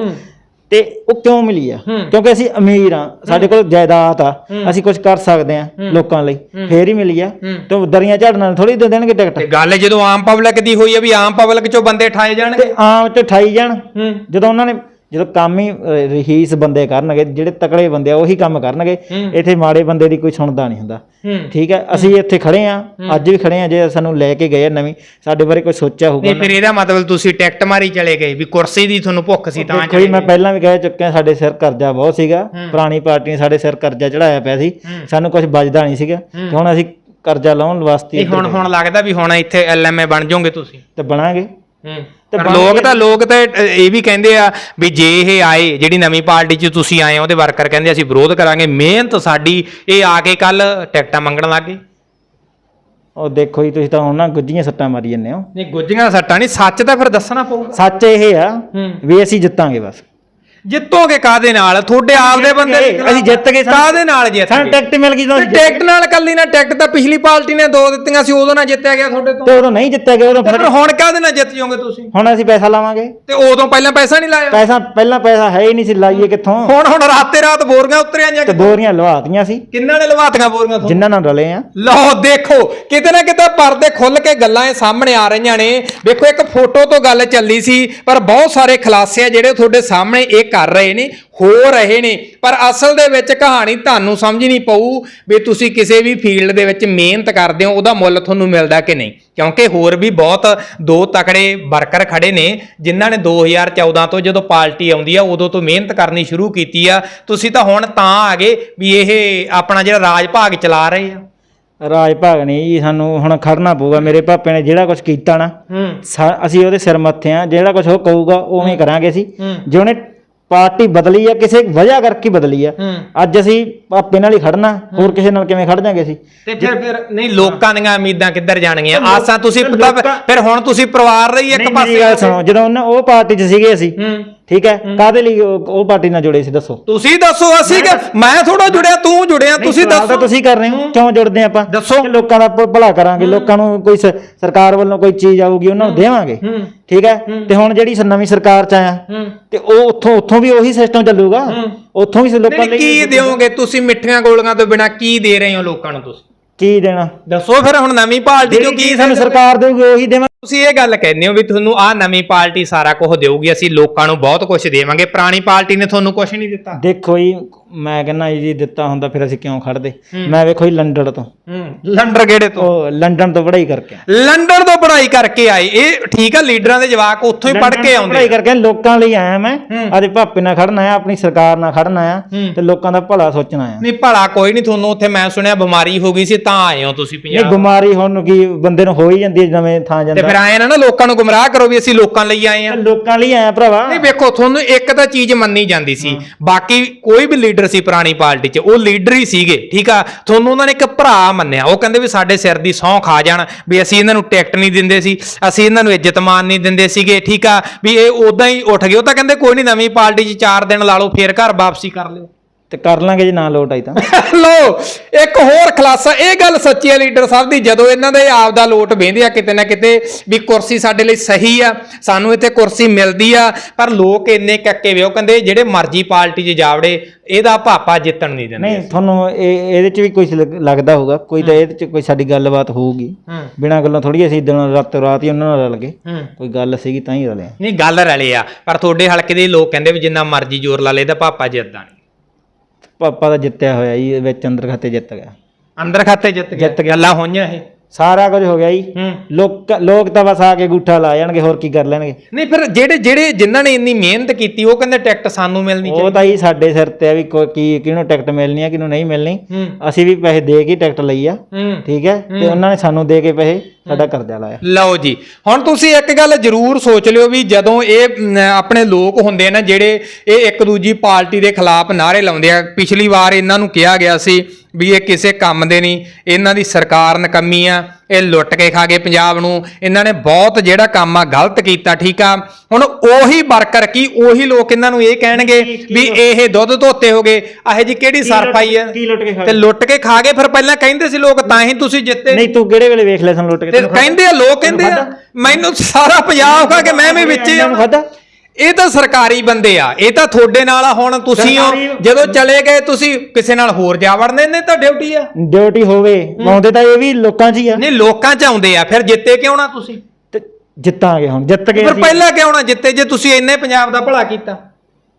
ਤੇ ਉਹ ਕਿਉਂ ਮਿਲੀ ਆ? ਕਿਉਂਕਿ ਅਸੀਂ ਅਮੀਰ ਆ ਸਾਡੇ ਕੋਲ ਜਾਇਦਾਦ ਆ ਅਸੀਂ ਕੁਝ ਕਰ ਸਕਦੇ ਆ ਲੋਕਾਂ ਲਈ ਫੇਰ ਹੀ ਮਿਲੀ ਆ ਤੇ ਦਰੀਆਂ ਝਾੜਨ ਥੋੜੀ ਦੇ ਦੇਣਗੇ ਟਿਕਟ। ਤੇ ਗੱਲ ਜਦੋਂ ਆਮ ਪਬਲਿਕ ਦੀ ਹੋਈ ਆ ਵੀ ਆਮ ਪਬਲਿਕ ਚੋਂ ਬੰਦੇ ਠਾਏ ਜਾਣਗੇ? ਤੇ ਆਮ ਚ ਠਾਈ ਜਾਣ ਜਦੋਂ ਉਹਨਾਂ ਨੇ ਜਦੋਂ ਕੰਮ ਹੀ ਅਹ, ਰਹੀਸ ਬੰਦੇ ਕਰਨਗੇ ਜਿਹੜੇ ਤਕੜੇ ਬੰਦੇ ਆ ਉਹੀ ਕੰਮ ਕਰਨਗੇ। ਇੱਥੇ ਮਾੜੇ ਬੰਦੇ ਦੀ ਕੋਈ ਸੁਣਦਾ ਨਹੀਂ ਹੁੰਦਾ। ਹੂੰ। ਠੀਕ ਹੈ? ਅਸੀਂ ਇੱਥੇ ਖੜੇ ਆ ਅੱਜ ਵੀ ਖੜੇ ਆ ਜੇ ਸਾਨੂੰ ਲੈ ਕੇ ਗਏ ਆ ਨਵੀਂ ਸਾਡੇ ਬਾਰੇ ਕੋਈ ਸੋਚਿਆ ਹੋਊਗਾ ਨਹੀਂ ਫਿਰ ਇਹਦਾ ਮਤਲਬ ਤੁਸੀਂ ਟਿਕਟ ਮਾਰੀ ਚਲੇ ਗਏ ਵੀ ਕੁਰਸੀ ਦੀ ਤੁਹਾਨੂੰ ਭੁੱਖ ਸੀ ਤਾਂ ਦੇਖੋ ਜੀ ਮੈਂ ਪਹਿਲਾਂ ਵੀ ਕਹਿ ਚੁੱਕਿਆ ਸਾਡੇ ਸਿਰ ਕਰਜ਼ਾ ਬਹੁਤ ਸੀਗਾ। ਪੁਰਾਣੀ ਪਾਰਟੀ ਨੇ ਸਾਡੇ ਸਿਰ ਕਰਜ਼ਾ ਚੜਾਇਆ ਪਿਆ ਸੀ। ਸਾਨੂੰ ਕੁਝ ਬਚਦਾ ਨਹੀਂ ਸੀਗਾ। ਤੇ ਹੁਣ ਅਸੀਂ ਕਰਜ਼ਾ ਲਾਉਣ ਵਾਸਤੇ ਇਹ ਹੁਣ ਹੁਣ ਲੱਗਦਾ ਵੀ ਹੁਣ ਇੱਥੇ ਐਲਐਮਏ ਬਣ ਜਾਓਗੇ ਤੁਸੀਂ। ਤੇ ਬਣਾਂਗੇ। ਪਰ ਲੋਕ ਤਾਂ ਲੋਕ ਤਾਂ ਇਹ ਵੀ ਕਹਿੰਦੇ ਆ ਵੀ ਜੇ ਇਹ ਆਏ ਜਿਹੜੀ ਨਵੀਂ ਪਾਰਟੀ 'ਚ ਤੁਸੀਂ ਆਏ ਹੋ ਉਹਦੇ ਵਰਕਰ ਕਹਿੰਦੇ ਅਸੀਂ ਵਿਰੋਧ ਕਰਾਂਗੇ। ਮਿਹਨਤ ਸਾਡੀ ਇਹ ਆ ਕੇ ਕੱਲ ਟਿਕਟਾਂ ਮੰਗਣ ਲੱਗ ਉਹ ਦੇਖੋ ਜੀ ਤੁਸੀਂ ਤਾਂ ਹੁਣ ਨਾ ਗੁੱਜੀਆਂ ਸੱਟਾਂ ਮਾਰੀ ਜੰਨੇ ਹੋ। ਨਹੀਂ ਗੁੱਜੀਆਂ ਸੱਟਾਂ ਨਹੀਂ ਸੱਚ ਤਾਂ ਫਿਰ ਦੱਸਣਾ ਪਊਗਾ। ਸੱਚ ਇਹ ਆ ਵੀ ਅਸੀਂ ਜਿੱਤਾਂਗੇ ਬਸ। ਜਿੱਤੋਗੇ ਕਾਦੇ ਨਾਲ? ਤੁਹਾਡੇ ਆਪਦੇ ਬੰਦੇ? ਅਸੀਂ ਜਿੱਤ ਗਏ, ਕਾਦੇ ਨਾਲ ਜਿੱਤ ਸਾਨੂੰ ਟਿਕਟ ਮਿਲ ਗਈ ਤੇ ਟਿਕਟ ਨਾਲ ਕੱਲੀ ਨਾ ਟਿਕਟ ਤਾਂ ਪਿਛਲੀ ਪਾਰਟੀ ਨੇ ਦੋ ਦਿੱਤੀਆਂ ਸੀ ਉਦੋਂ ਨਾ ਜਿੱਤਿਆ ਗਿਆ ਤੁਹਾਡੇ ਤੋਂ। ਤੇ ਉਦੋਂ ਨਹੀਂ ਜਿੱਤਿਆ ਗਿਆ ਉਦੋਂ ਤੇ ਫਿਰ ਹੁਣ ਕਾਦੇ ਨਾਲ ਜਿੱਤ ਜਾਓਗੇ ਤੁਸੀਂ? ਹੁਣ ਅਸੀਂ ਪੈਸਾ ਲਾਵਾਂਗੇ। ਤੇ ਉਦੋਂ ਪਹਿਲਾਂ ਪੈਸਾ ਨਹੀਂ ਲਾਇਆ? ਪੈਸਾ ਪਹਿਲਾਂ ਪੈਸਾ ਹੈ ਹੀ ਨਹੀਂ ਸੀ ਲਾਈਏ ਕਿੱਥੋਂ? ਹੁਣ ਹੁਣ ਰਾਤੇ ਰਾਤ ਬੋਰੀਆਂ ਉਤਰਿਆ ਜਾਂ ਤੇ ਬੋਰੀਆਂ ਲਵਾਤੀਆਂ ਸੀ। ਕਿੰਨਾਂ ਨੇ ਲਵਾਤੀਆਂ ਬੋਰੀਆਂ ਤੁਹਾਨੂੰ? ਜਿਨ੍ਹਾਂ ਨਾਲ ਰਲੇ ਆ। ਲਓ ਦੇਖੋ ਕਿਤੇ ਨਾ ਕਿਤੇ ਪਰਦੇ ਖੁੱਲ ਕੇ ਗੱਲਾਂ ਇਹ ਸਾਹਮਣੇ ਆ ਰਹੀਆਂ ਨੇ। ਵੇਖੋ ਇੱਕ ਫੋਟੋ ਤੋਂ ਗੱਲ ਚੱਲੀ ਸੀ ਪਰ ਬਹੁਤ ਸਾਰੇ ਖਲਾਸੇ ਆ ਜਿਹੜੇ ਤੁਹਾਡੇ ਸਾਹਮਣੇ ਇਹ ਕਰ ਰਹੇ ਨੇ ਹੋ ਰਹੇ ਨੇ ਪਰ ਅਸਲ ਦੇ ਵਿੱਚ ਕਹਾਣੀ ਤੁਹਾਨੂੰ ਸਮਝਣੀ ਪਊ ਵੀ ਤੁਸੀਂ ਕਿਸੇ ਵੀ ਫੀਲਡ ਦੇ ਵਿੱਚ ਮਿਹਨਤ ਕਰਦੇ ਹੋ ਉਹਦਾ ਮੁੱਲ ਤੁਹਾਨੂੰ ਮਿਲਦਾ ਕਿ ਨਹੀਂ। ਕਿਉਂਕਿ ਹੋਰ ਵੀ ਬਹੁਤ ਦੋ ਤਕੜੇ ਵਰਕਰ ਖੜੇ ਨੇ ਜਿਨ੍ਹਾਂ ਨੇ 2014 ਤੋਂ ਜਦੋਂ ਪਾਰਟੀ ਆਉਂਦੀ ਆ ਉਦੋਂ ਤੋਂ ਮਿਹਨਤ ਕਰਨੀ ਸ਼ੁਰੂ ਕੀਤੀ ਆ। ਤੁਸੀਂ ਤਾਂ ਹੁਣ ਤਾਂ ਆ ਗਏ ਵੀ ਇਹ ਆਪਣਾ ਜਿਹੜਾ ਰਾਜ ਭਾਗ ਚਲਾ ਰਹੇ ਆ। ਰਾਜ ਭਾਗ ਨਹੀਂ ਜੀ ਸਾਨੂੰ ਹੁਣ ਖੜਨਾ ਪਊਗਾ। ਮੇਰੇ ਪਾਪੇ ਨੇ ਜਿਹੜਾ ਕੁਝ ਕੀਤਾ ਨਾ ਸਾ- ਅਸੀਂ ਉਹਦੇ ਸਿਰ ਮੱਥੇ ਆ ਜਿਹੜਾ ਕੁਝ ਉਹ ਕਹੂਗਾ ਉਵੇਂ ਕਰਾਂਗੇ ਅਸੀਂ। ਜੇ ਉਹਨੇ ਪਾਰਟੀ ਬਦਲੀ ਆ ਕਿਸੇ ਵਜ੍ਹਾ ਕਰਕੇ ਬਦਲੀ ਆ। ਹੂੰ। ਅੱਜ ਅਸੀਂ ਪਾਪੇ ਨਾਲ ਹੀ ਖੜਨਾ ਹੋਰ ਕਿਸੇ ਨਾਲ ਕਿਵੇਂ ਖੜ ਜਾਾਂਗੇ ਅਸੀਂ? ਤੇ ਫਿਰ ਫਿਰ ਨਹੀਂ ਲੋਕਾਂ ਦੀਆਂ ਉਮੀਦਾਂ ਕਿੱਧਰ ਜਾਣਗੀਆਂ? ਆਸਾਂ ਤੁਸੀਂ ਫਿਰ ਹੁਣ ਤੁਸੀਂ ਪਰਿਵਾਰ ਲਈ ਇੱਕ ਪਾਸੇ ਗੱਲ ਸੁਣੋ ਜਦੋਂ ਉਹ ਪਾਰਟੀ 'ਚ ਸੀਗੇ ਅਸੀਂ ਹੂੰ। ਠੀਕ ਹੈ? ਕਾਦੇ ਲਈ ਉਹ ਉਹ ਪਾਰਟੀ ਨਾਲ ਜੁੜੇ ਸੀ ਦੱਸੋ। ਤੁਸੀਂ ਦੱਸੋ ਅਸੀਂ ਕਿ ਮੈਂ ਥੋੜਾ ਜੁੜਿਆ ਤੂੰ ਜੁੜਿਆ ਤੁਸੀਂ ਸਵਾਲ ਤਾਂ ਦੱਸੋ। ਤੁਸੀਂ ਕਰ ਰਹੇ ਹੋ। ਕਿਉਂ ਜੁੜਦੇ ਆਪਾਂ? ਦੱਸੋ। ਕਿ ਲੋਕਾਂ ਦਾ ਭ- ਭਲਾ ਕਰਾਂਗੇ ਲੋਕਾਂ ਨੂੰ ਕੋਈ ਸ- ਸਰਕਾਰ ਵੱਲੋਂ ਕੋਈ ਚੀਜ਼ ਆਊਗੀ ਉਹਨਾਂ ਨੂੰ ਦੇਵਾਂਗੇ। ਹੂੰ। ਠੀਕ ਹੈ? ਤੇ ਹੁਣ ਜਿਹੜੀ ਸ- ਨਵੀਂ ਸਰਕਾਰ ਚ ਆਇਆ ਹੂੰ। ਤੇ ਉਹ ਉੱਥੋਂ ਉੱਥੋਂ ਵੀ ਉਹੀ ਸਿਸਟਮ ਚੱਲੂਗਾ? ਉੱਥੋਂ ਵੀ ਸ- ਲੋਕਾਂ ਨਹੀਂ ਲਈ ਕੀ ਦਿਓਗੇ ਤੁਸੀਂ ਮਿੱਠੀਆਂ ਗੋਲੀਆਂ ਤੋਂ ਬਿਨਾ ਕੀ ਦੇ ਰਹੇ ਹੋ ਲੋਕਾਂ ਨੂੰ ਤੁਸੀਂ? ਕੀ ਦੇਣਾ? ਦੱਸੋ ਫਿਰ ਹੁਣ ਨਵੀਂ ਪਾਰਟੀ ਜਿਹੜੀ ਕੀ ਸਾਨੂੰ ਸਰਕਾਰ ਦੇਊਗੀ ਉਹੀ ਦੇਵਾਂ ਤੁਸੀਂ ਇਹ ਗੱਲ ਕਹਿੰਦੇ ਹੋ ਵੀ ਤੁਹਾਨੂੰ ਆ ਨਵੀਂ ਪਾਰਟੀ ਸਾਰਾ ਕੁਝ ਦੇਊਗੀ, ਅਸੀਂ ਲੋਕਾਂ ਨੂੰ ਬਹੁਤ ਕੁਝ ਦੇਵਾਂਗੇ। ਪੁਰਾਣੀ ਪਾਰਟੀ ਨੇ ਤੁਹਾਨੂੰ ਕੁਝ ਨਹੀਂ ਦਿੱਤਾ। ਦੇਖੋ ਜੀ ਮੈਂ ਕਹਿੰਦਾ ਜੀ ਦਿੱਤਾ ਹੁੰਦਾ ਫਿਰ ਅਸੀਂ ਕਿਉਂ ਖੜਦੇ ਮੈਂ ਵੇਖੋ ਜੀ ਲੰਡਨ ਤੋਂ। ਲੰਡਰ ਗੇੜੇ ਤੋਂ? ਉਹ ਲੰਡਨ ਤੋਂ ਪੜ੍ਹਾਈ ਕਰਕੇ। ਲੰਡਨ ਤੋਂ ਪੜ੍ਹਾਈ ਕਰਕੇ ਆਏ। ਇਹ ਠੀਕ ਆ ਲੀਡਰਾਂ ਦੇ ਜਵਾਕ ਉੱਥੋਂ ਹੀ ਪੜ੍ਹ ਲੰਡਨ ਕੇ ਆਉਂਦੇ ਪੜ੍ਹਾਈ ਕਰਕੇ ਲੋਕਾਂ ਲਈ ਆਇਆ ਮੈਂ। ਆਦੇ ਭਾਪੇ ਨਾਲ ਖੜਨਾ ਆ ਆਪਣੀ ਸਰਕਾਰ ਨਾਲ ਖੜਨਾ ਆ। ਤੇ ਲੋਕਾਂ ਦਾ ਭਲਾ ਸੋਚਣਾ ਆ। ਨਹੀਂ ਭਲਾ ਕੋਈ ਨਹੀਂ ਤੁਹਾਨੂੰ ਉੱਥੇ ਮੈਂ ਸੁਣਿਆ ਬਿਮਾਰੀ ਹੋ ਗਈ ਸੀ ਤਾਂ ਆਏ ਹੋ ਤੁਸੀਂ ਪੰਜਾਬ। ਬਿਮਾਰੀ ਹੁਣ ਨੂੰ ਕੀ ਬੰਦੇ ਨੂੰ ਹੋ ਹੀ ਜਾਂਦੀ ਹੈ ਨਵੇਂ ਥਾਂ ਤੇ ਜਾਂਦਾ। ਫਿਰ ਆਏ ਨਾ ਨਾ ਲੋਕਾਂ ਨੂੰ ਗੁੰਮਰਾਹ ਕਰੋ ਵੀ ਅਸੀਂ ਲੋਕਾਂ ਲਈ ਆਏ ਆ। ਲੋਕਾਂ ਲਈ ਆਇਆ ਭਰਾਵਾ। ਨਹੀਂ ਵੇਖੋ ਤੁਹਾਨੂੰ ਇੱਕ ਤਾਂ ਚੀਜ਼ ਮੰਨੀ ਜਾਂਦੀ ਸੀ। ਬਾਕੀ ਕੋਈ ਵੀ ਲੀਡਰ ਸੀ ਪੁਰਾਣੀ ਪਾਰਟੀ 'ਚ, ਉਹ ਲੀਡਰ ਹੀ ਸੀਗੇ, ਠੀਕ ਆ? ਤੁਹਾਨੂੰ ਉਹਨਾਂ ਨੇ ਇੱਕ ਭਰਾ ਮੰਨਿਆ, ਉਹ ਕਹਿੰਦੇ ਵੀ ਸਾਡੇ ਸਿਰ ਦੀ ਸਹੁੰ ਖਾ ਜਾਣ, ਵੀ ਅਸੀਂ ਇਹਨਾਂ ਨੂੰ ਟਿਕਟ ਨਹੀਂ ਦਿੰਦੇ ਸੀ, ਅਸੀਂ ਇਹਨਾਂ ਨੂੰ ਇੱਜ਼ਤ ਮਾਨ ਨਹੀਂ ਦਿੰਦੇ ਸੀਗੇ, ਠੀਕ ਆ? ਵੀ ਇਹ ਉਦਾਂ ਹੀ ਉੱਠ ਗਏ, ਉਹ ਤਾਂ ਕਹਿੰਦੇ ਕੋਈ ਨਹੀਂ, ਨਵੀਂ ਪਾਰਟੀ 'ਚ 4 ਦਿਨ ਲਾ ਲਓ, ਫੇਰ ਘਰ ਵਾਪਸੀ ਕਰ ਲਿਓ। ਤੇ ਕਰ ਲਾਂਗੇ ਜੇ ਨਾ ਲੋਟ ਆਈ ਤਾਂ। ਲੋ ਇੱਕ ਹੋਰ ਖਲਾਸਾ ਇਹ ਗੱਲ ਸੱਚੀ ਹੈ ਲੀਡਰ ਸਾਹਿਬ ਦੀ ਜਦੋਂ ਇਹਨਾਂ ਦੇ ਆਪ ਦਾ ਲੋਟ ਬਹਿੰਦੇ ਆ ਕਿਤੇ ਨਾ ਕਿਤੇ ਵੀ ਕੁਰਸੀ ਸਾਡੇ ਲਈ ਸਹੀ ਆ ਸਾਨੂੰ ਇੱਥੇ ਕੁਰਸੀ ਮਿਲਦੀ ਆ ਪਰ ਲੋਕ ਇੰਨੇ ਕੱਕੇ ਵੇ ਉਹ ਕਹਿੰਦੇ ਜਿਹੜੇ ਮਰਜ਼ੀ ਪਾਰਟੀ 'ਚ ਜਾਵੜੇ ਇਹਦਾ ਭਾਪਾ ਜਿੱਤਣ ਨਹੀਂ ਦਿੰਦੇ ਨਹੀਂ ਤੁਹਾਨੂੰ ਇਹ ਇਹਦੇ ਚ ਵੀ ਕੁਝ ਲੱਗਦਾ ਹੋਊਗਾ ਕੋਈ ਤਾਂ ਇਹਦੇ ਚ ਕੋਈ ਸਾਡੀ ਗੱਲਬਾਤ ਹੋਊਗੀ। ਬਿਨਾਂ ਗੱਲੋਂ ਥੋੜੀ ਅਸੀਂ ਦਿਨੋਂ ਰਾਤੋਂ ਰਾਤ ਹੀ ਉਹਨਾਂ ਨਾਲ ਰਲ ਗਏ। ਕੋਈ ਗੱਲ ਸੀਗੀ ਤਾਂ ਹੀ ਰਲੇ। ਨਹੀਂ ਗੱਲ ਰਲੇ ਆ ਪਰ ਤੁਹਾਡੇ ਹਲਕੇ ਦੇ ਲੋਕ ਕਹਿੰਦੇ ਵੀ ਜਿੰਨਾ ਮਰਜ਼ੀ ਜ਼ੋਰ ਲਾ ਲੇ ਇਹਦਾ ਭਾਪਾ ਜਿੱਤਦਾ ਨਹੀਂ। ਪਾਪਾ ਦਾ ਜਿੱਤਿਆ ਹੋਇਆ ਜੀ ਵਿੱਚ ਅੰਦਰ ਖਾਤੇ ਜਿੱਤ ਗਿਆ। ਅੰਦਰ ਖਾਤੇ ਜਿੱਤ ਗਿਆ। ਜਿੱਤ ਗਿਆ। ਗੱਲਾਂ ਹੋਈਆਂ ਇਹ। ਸਾਰਾ ਕੁਝ ਹੋ ਗਿਆ ਜੀ। ਹੂੰ। ਲੋਕ ਲੋਕ ਤਾਂ ਬਸ ਆ ਕੇ ਗੁੱਠਾ ਲਾ ਜਾਣਗੇ ਹੋਰ ਕੀ ਕਰ ਲੈਣਗੇ। ਨਹੀਂ ਫਿਰ ਜਿਹੜੇ ਜਿਹੜੇ ਜਿਨ੍ਹਾਂ ਨੇ ਇੰਨੀ ਮਿਹਨਤ ਕੀਤੀ ਉਹ ਕਹਿੰਦੇ ਟਿਕਟ ਸਾਨੂੰ ਮਿਲਣੀ ਉਹ ਤਾਂ ਹੀ ਸਾਡੇ ਸਿਰ ਤੇ ਆ ਵੀ ਕੋਈ- ਕੀ ਕਿਹਨੂੰ ਟਿਕਟ ਮਿਲਣੀ ਆ ਕਿਹਨੂੰ ਨਹੀਂ ਮਿਲਣੀ। ਹੂੰ। ਅਸੀਂ ਵੀ ਪੈਸੇ ਦੇ ਕੇ ਟਿਕਟ ਲਈ ਆ। ਹੂੰ। ਠੀਕ ਹੈ? ਤੇ ਉਹਨਾਂ ਨੇ ਸਾਨੂੰ ਦੇ ਕੇ ਪੈਸੇ ਸਾਡਾ ਕਰਜ਼ਾ ਲਾਇਆ। ਲਓ ਜੀ। ਹੁਣ ਤੁਸੀਂ ਇੱਕ ਗੱਲ ਜ਼ਰੂਰ ਸੋਚ ਲਿਓ ਵੀ ਜਦੋਂ ਇਹ ਮ, ਆਪਣੇ ਲੋਕ ਹੁੰਦੇ ਨੇ ਜਿਹੜੇ ਇਹ ਇੱਕ ਦੂਜੀ ਪਾਰਟੀ ਦੇ ਖਿਲਾਫ ਨਾਅਰੇ ਲਾਉਂਦੇ ਆ ਪਿਛਲੀ ਵਾਰ ਇਹਨਾਂ ਨੂੰ ਕਿਹਾ ਗਿਆ ਸੀ ਵੀ ਇਹ ਕਿਸੇ ਕੰਮ ਦੇ ਨਹੀਂ ਇਹਨਾਂ ਦੀ ਸਰਕਾਰ ਨਕਮੀ ਆ ਇਹ ਲੁੱਟ ਕੇ ਖਾ ਗਏ ਪੰਜਾਬ ਨੂੰ। ਇਹਨਾਂ ਨੇ ਬਹੁਤ ਜਿਹੜਾ ਕੰਮ ਆ ਗਲਤ ਕੀਤਾ ਠੀਕ ਆ? ਹੁਣ ਉਹੀ ਵਰਕਰ ਕੀ ਉਹੀ ਲੋਕ ਇਹਨਾਂ ਨੂੰ ਇਹ ਕਹਿਣਗੇ ਵੀ ਇਹ ਦੁੱਧ ਧੋਤੇ ਹੋ ਗਏ। ਇਹੋ ਜੀ ਕਿਹੜੀ ਸਰਫਾਈ ਆ? ਕੀ ਲੁੱਟ ਕੇ ਖਾ ਤੇ ਲੁੱਟ ਕੇ ਖਾ ਗਏ ਫਿਰ ਪਹਿਲਾਂ ਕਹਿੰਦੇ ਸੀ ਲੋਕ ਤਾਂ ਹੀ ਤੁਸੀਂ ਜਿੱਤੇ। ਨਹੀਂ ਤੂੰ ਕਿਹੜੇ ਵੇਲੇ ਵੇਖ ਲਿਆ ਸਾਨੂੰ ਲੁੱਟ ਕੇ? ਤੇ ਕਹਿੰਦੇ ਆ ਲੋਕ ਕਹਿੰਦੇ ਆ ਮੈਨੂੰ ਸਾਰਾ ਪੰਜਾਬ ਕਹਾ ਕਿ ਮੈਂ ਵੀ ਵਿੱਚ ਹੀ ਖਾਧਾ? ਇਹ ਤਾਂ ਸਰਕਾਰੀ ਬੰਦੇ ਆ ਇਹ ਤਾਂ ਤੁਹਾਡੇ ਨਾਲ ਆ ਹੁਣ ਤੁਸੀਂ ਹੋ ਸਰਕਾਰੀ- ਜਦੋਂ ਚਲੇ ਗਏ ਤੁਸੀਂ ਕਿਸੇ ਨਾਲ ਹੋਰ ਜਾ ਵੜਨੇ ਨੇ ਤਾਂ ਡਿਊਟੀ ਆ। ਡਿਊਟੀ ਹੋਵੇ ਆਉਂਦੇ ਤਾਂ ਇਹ ਵੀ ਲੋਕਾਂ 'ਚ ਹੀ ਆ। ਨਹੀਂ ਲੋਕਾਂ ਚ ਆਉਂਦੇ ਆ ਫਿਰ ਜਿੱਤੇ ਕਿਉਂ ਨਾ ਤੁਸੀਂ? ਤੇ ਜਿੱਤਾਂਗੇ ਹੁਣ ਜਿੱਤ ਗਏ ਫਿਰ ਅਸੀਂ। ਪਹਿਲਾਂ ਕਿਉਂ ਨਾ ਜਿੱਤੇ ਜੇ ਤੁਸੀਂ ਇੰਨੇ ਪੰਜਾਬ ਦਾ ਭਲਾ ਕੀਤਾ?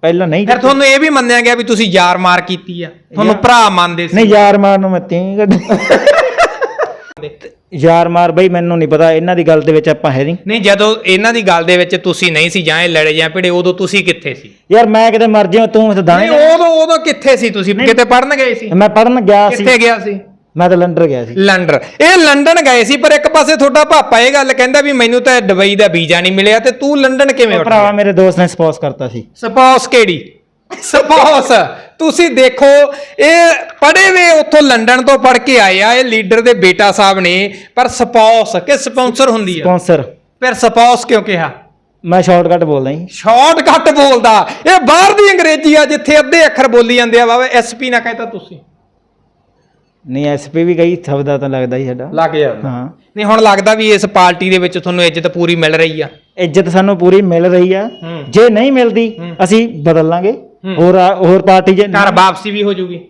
ਪਹਿਲਾਂ ਨਹੀਂ ਫਿਰ ਤੁਹਾਨੂੰ ਇਹ ਵੀ ਮੰਨਿਆ ਗਿਆ ਵੀ ਤੁਸੀਂ ਯਾਰ ਮਾਰ ਕੀਤੀ ਆ ਤੁਹਾਨੂੰ ਭਰਾ ਮੰਨਦੇ ਸੀ। ਨਹੀਂ ਯਾਰ ਮਾਰ ਨੂੰ ਮੈਂ ਤੀ ਕੱਢ। ਯਾਰ ਮਾਰ ਬਈ ਮੈਨੂੰ ਨਹੀਂ ਪਤਾ ਇਹਨਾਂ ਦੀ ਗੱਲ ਦੇ ਵਿੱਚ ਆਪਾਂ ਹੈ ਨਹੀਂ ਨਹੀਂ ਜਦੋਂ ਇਹਨਾਂ ਦੀ ਗੱਲ ਦੇ ਵਿੱਚ ਤੁਸੀਂ ਨਹੀਂ ਸੀ ਜਾਂ ਇਹ ਲੜੇ ਜਾਂ ਭਿੜੇ ਉਦੋਂ ਤੁਸੀਂ ਕਿੱਥੇ ਸੀ? ਯਾਰ ਮੈਂ ਕਿਤੇ ਮਰ ਜਿਉ ਤੂੰ ਤੇ ਦਾਣੇ ਨਹੀਂ ਉਦੋਂ ਉਦੋਂ ਕਿੱਥੇ ਸੀ ਤੁਸੀਂ? ਕਿਤੇ ਪੜਨ ਗਏ ਸੀ? ਮੈਂ ਪੜਨ ਗਿਆ ਸੀ। ਕਿੱਥੇ ਗਿਆ ਸੀ? ਮੈਂ ਤਾਂ ਲੰਡਰ ਗਿਆ ਸੀ। ਲੰਡਨ। ਇਹ ਲੰਡਨ ਗਏ ਸੀ ਪਰ ਇੱਕ ਪਾਸੇ ਤੁਹਾਡਾ ਪਾਪਾ ਇਹ ਗੱਲ ਕਹਿੰਦਾ ਵੀ ਮੈਨੂੰ ਤਾਂ ਦੁਬਈ ਦਾ ਵੀਜ਼ਾ ਨਹੀਂ ਮਿਲਿਆ ਤੇ ਤੂੰ ਲੰਡਨ ਕਿਵੇਂ ਉੱਠ ਭਰਾਵਾ ਮੇਰੇ ਦੋਸਤ ਨੇ ਸਪੋਜ਼ ਕਰਤਾ ਸੀ। ਸਪੌਸ ਕਿਹੜੀ? ਸਪੌਸ ਤੁਸੀਂ ਦੇਖੋ ਇਹ ਪੜ੍ਹੇ ਵੇ ਉੱਥੋਂ ਲੰਡਨ ਤੋਂ ਪੜ੍ਹ ਕੇ ਆਏ ਆ ਇਹ ਲੀਡਰ ਦੇ ਬੇਟਾ ਸਾਹਿਬ ਨੇ ਪਰ ਸਪੌਸ ਕਿ ਸਪਾਂਸਰ ਹੁੰਦੀ ਆ? ਸਪਾਂਸਰ। ਫਿਰ ਸਪੌਸ ਕਿਉਂ ਕਿਹਾ? ਮੈਂ ਸ਼ਾਰਟਕਟ ਬੋਲਦਾ ਜੀ। ਸ਼ਾਰਟਕਟ ਬੋਲਦਾ। ਇਹ ਬਾਹਰ ਦੀ ਅੰਗਰੇਜ਼ੀ ਆ ਜਿੱਥੇ ਅੱਧੇ ਅੱਖਰ ਬੋਲੀ ਜਾਂਦੇ ਆ ਬਾਬਾ ਐਸਪੀ ਨਾ ਕਹਿੰਦਾ ਤੁਸੀਂ। ਨਹੀਂ ਐਸਪੀ ਵੀ ਗਈ ਸ਼ਬਦਾ ਤਾਂ ਲੱਗਦਾ ਹੀ ਸਾਡਾ। ਲੱਗ ਜਾਂਦਾ। ਹਾਂ। ਨਹੀਂ ਹੁਣ ਲੱਗਦਾ ਵੀ ਇਸ ਪਾਰਟੀ ਦੇ ਵਿੱਚ ਤੁਹਾਨੂੰ ਇੱਜ਼ਤ ਪੂਰੀ ਮਿਲ ਰਹੀ ਆ। ਇੱਜ਼ਤ ਸਾਨੂੰ ਪੂਰੀ ਮਿਲ ਰਹੀ ਆ। ਹੂੰ। ਜੇ ਨਹੀਂ ਮਿਲਦੀ ਅਸੀਂ ਬਦਲ ਲਾਂਗੇ। ਹੋਰ ਆ- ਹੋਰ ਪਾਰਟੀ ਜੇ ਘਰ ਵਾਪਸੀ ਵੀ ਹੋ ਜੂਗੀ।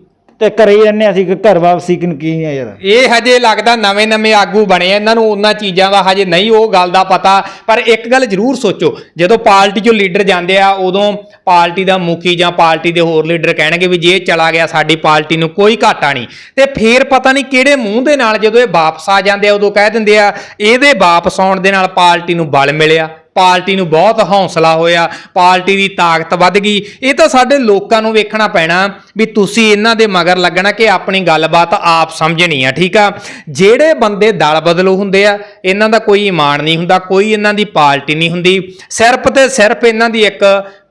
ਤੇ ਘਰੇ ਹੀ ਰਹਿੰਦੇ ਅਸੀਂ ਕਿ ਘਰ ਵਾਪਸੀ ਕਿਨ ਕੀ ਆ ਯਾਰ? ਇਹ ਹਜੇ ਲੱਗਦਾ ਨਵੇਂ ਨਵੇਂ ਆਗੂ ਬਣੇ ਆ ਇਹਨਾਂ ਨੂੰ ਉਹਨਾਂ ਚੀਜ਼ਾਂ ਦਾ ਹਜੇ ਨਹੀਂ ਉਹ ਗੱਲ ਦਾ ਪਤਾ। ਪਰ ਇੱਕ ਗੱਲ ਜ਼ਰੂਰ ਸੋਚੋ ਜਦੋਂ ਪਾਰਟੀ ਚੋਂ ਲੀਡਰ ਜਾਂਦੇ ਆ ਉਦੋਂ ਪਾਰਟੀ ਦਾ ਮੁਖੀ ਜਾਂ ਪਾਰਟੀ ਦੇ ਹੋਰ ਲੀਡਰ ਕਹਿਣਗੇ ਵੀ ਜੇ ਇਹ ਚਲਾ ਗਿਆ ਸਾਡੀ ਪਾਰਟੀ ਨੂੰ ਕੋਈ ਘਾਟਾ ਨਹੀਂ। ਤੇ ਫੇਰ ਪਤਾ ਨਹੀਂ ਕਿਹੜੇ ਮੂੰਹ ਦੇ ਨਾਲ ਜਦੋਂ ਇਹ ਵਾਪਸ ਆ ਜਾਂਦੇ ਆ ਉਦੋਂ ਕਹਿ ਦਿੰਦੇ ਆ ਇਹਦੇ ਵਾਪਸ ਆਉਣ ਦੇ ਨਾਲ ਪਾਰਟੀ ਨੂੰ ਬਲ ਮਿਲਿਆ। ਪਾਰਟੀ ਨੂੰ ਬਹੁਤ ਹੌਸਲਾ ਹੋਇਆ, ਪਾਰਟੀ ਦੀ ਤਾਕਤ ਵੱਧ ਗਈ। ਇਹ ਤਾਂ ਸਾਡੇ ਲੋਕਾਂ ਨੂੰ ਵੇਖਣਾ ਪੈਣਾ ਵੀ ਤੁਸੀਂ ਇਹਨਾਂ ਦੇ ਮਗਰ ਲੱਗਣਾ ਕਿ ਆਪਣੀ ਗੱਲਬਾਤ ਆਪ ਸਮਝਣੀ ਆ, ਠੀਕ ਆ? ਜਿਹੜੇ ਬੰਦੇ ਦਲ ਬਦਲੂ ਹੁੰਦੇ ਆ, ਇਹਨਾਂ ਦਾ ਕੋਈ ਇਮਾਨ ਨਹੀਂ ਹੁੰਦਾ, ਕੋਈ ਇਹਨਾਂ ਦੀ ਪਾਰਟੀ ਨਹੀਂ ਹੁੰਦੀ। ਸਿਰਫ ਤੇ ਸਿਰਫ ਇਹਨਾਂ ਦੀ ਇੱਕ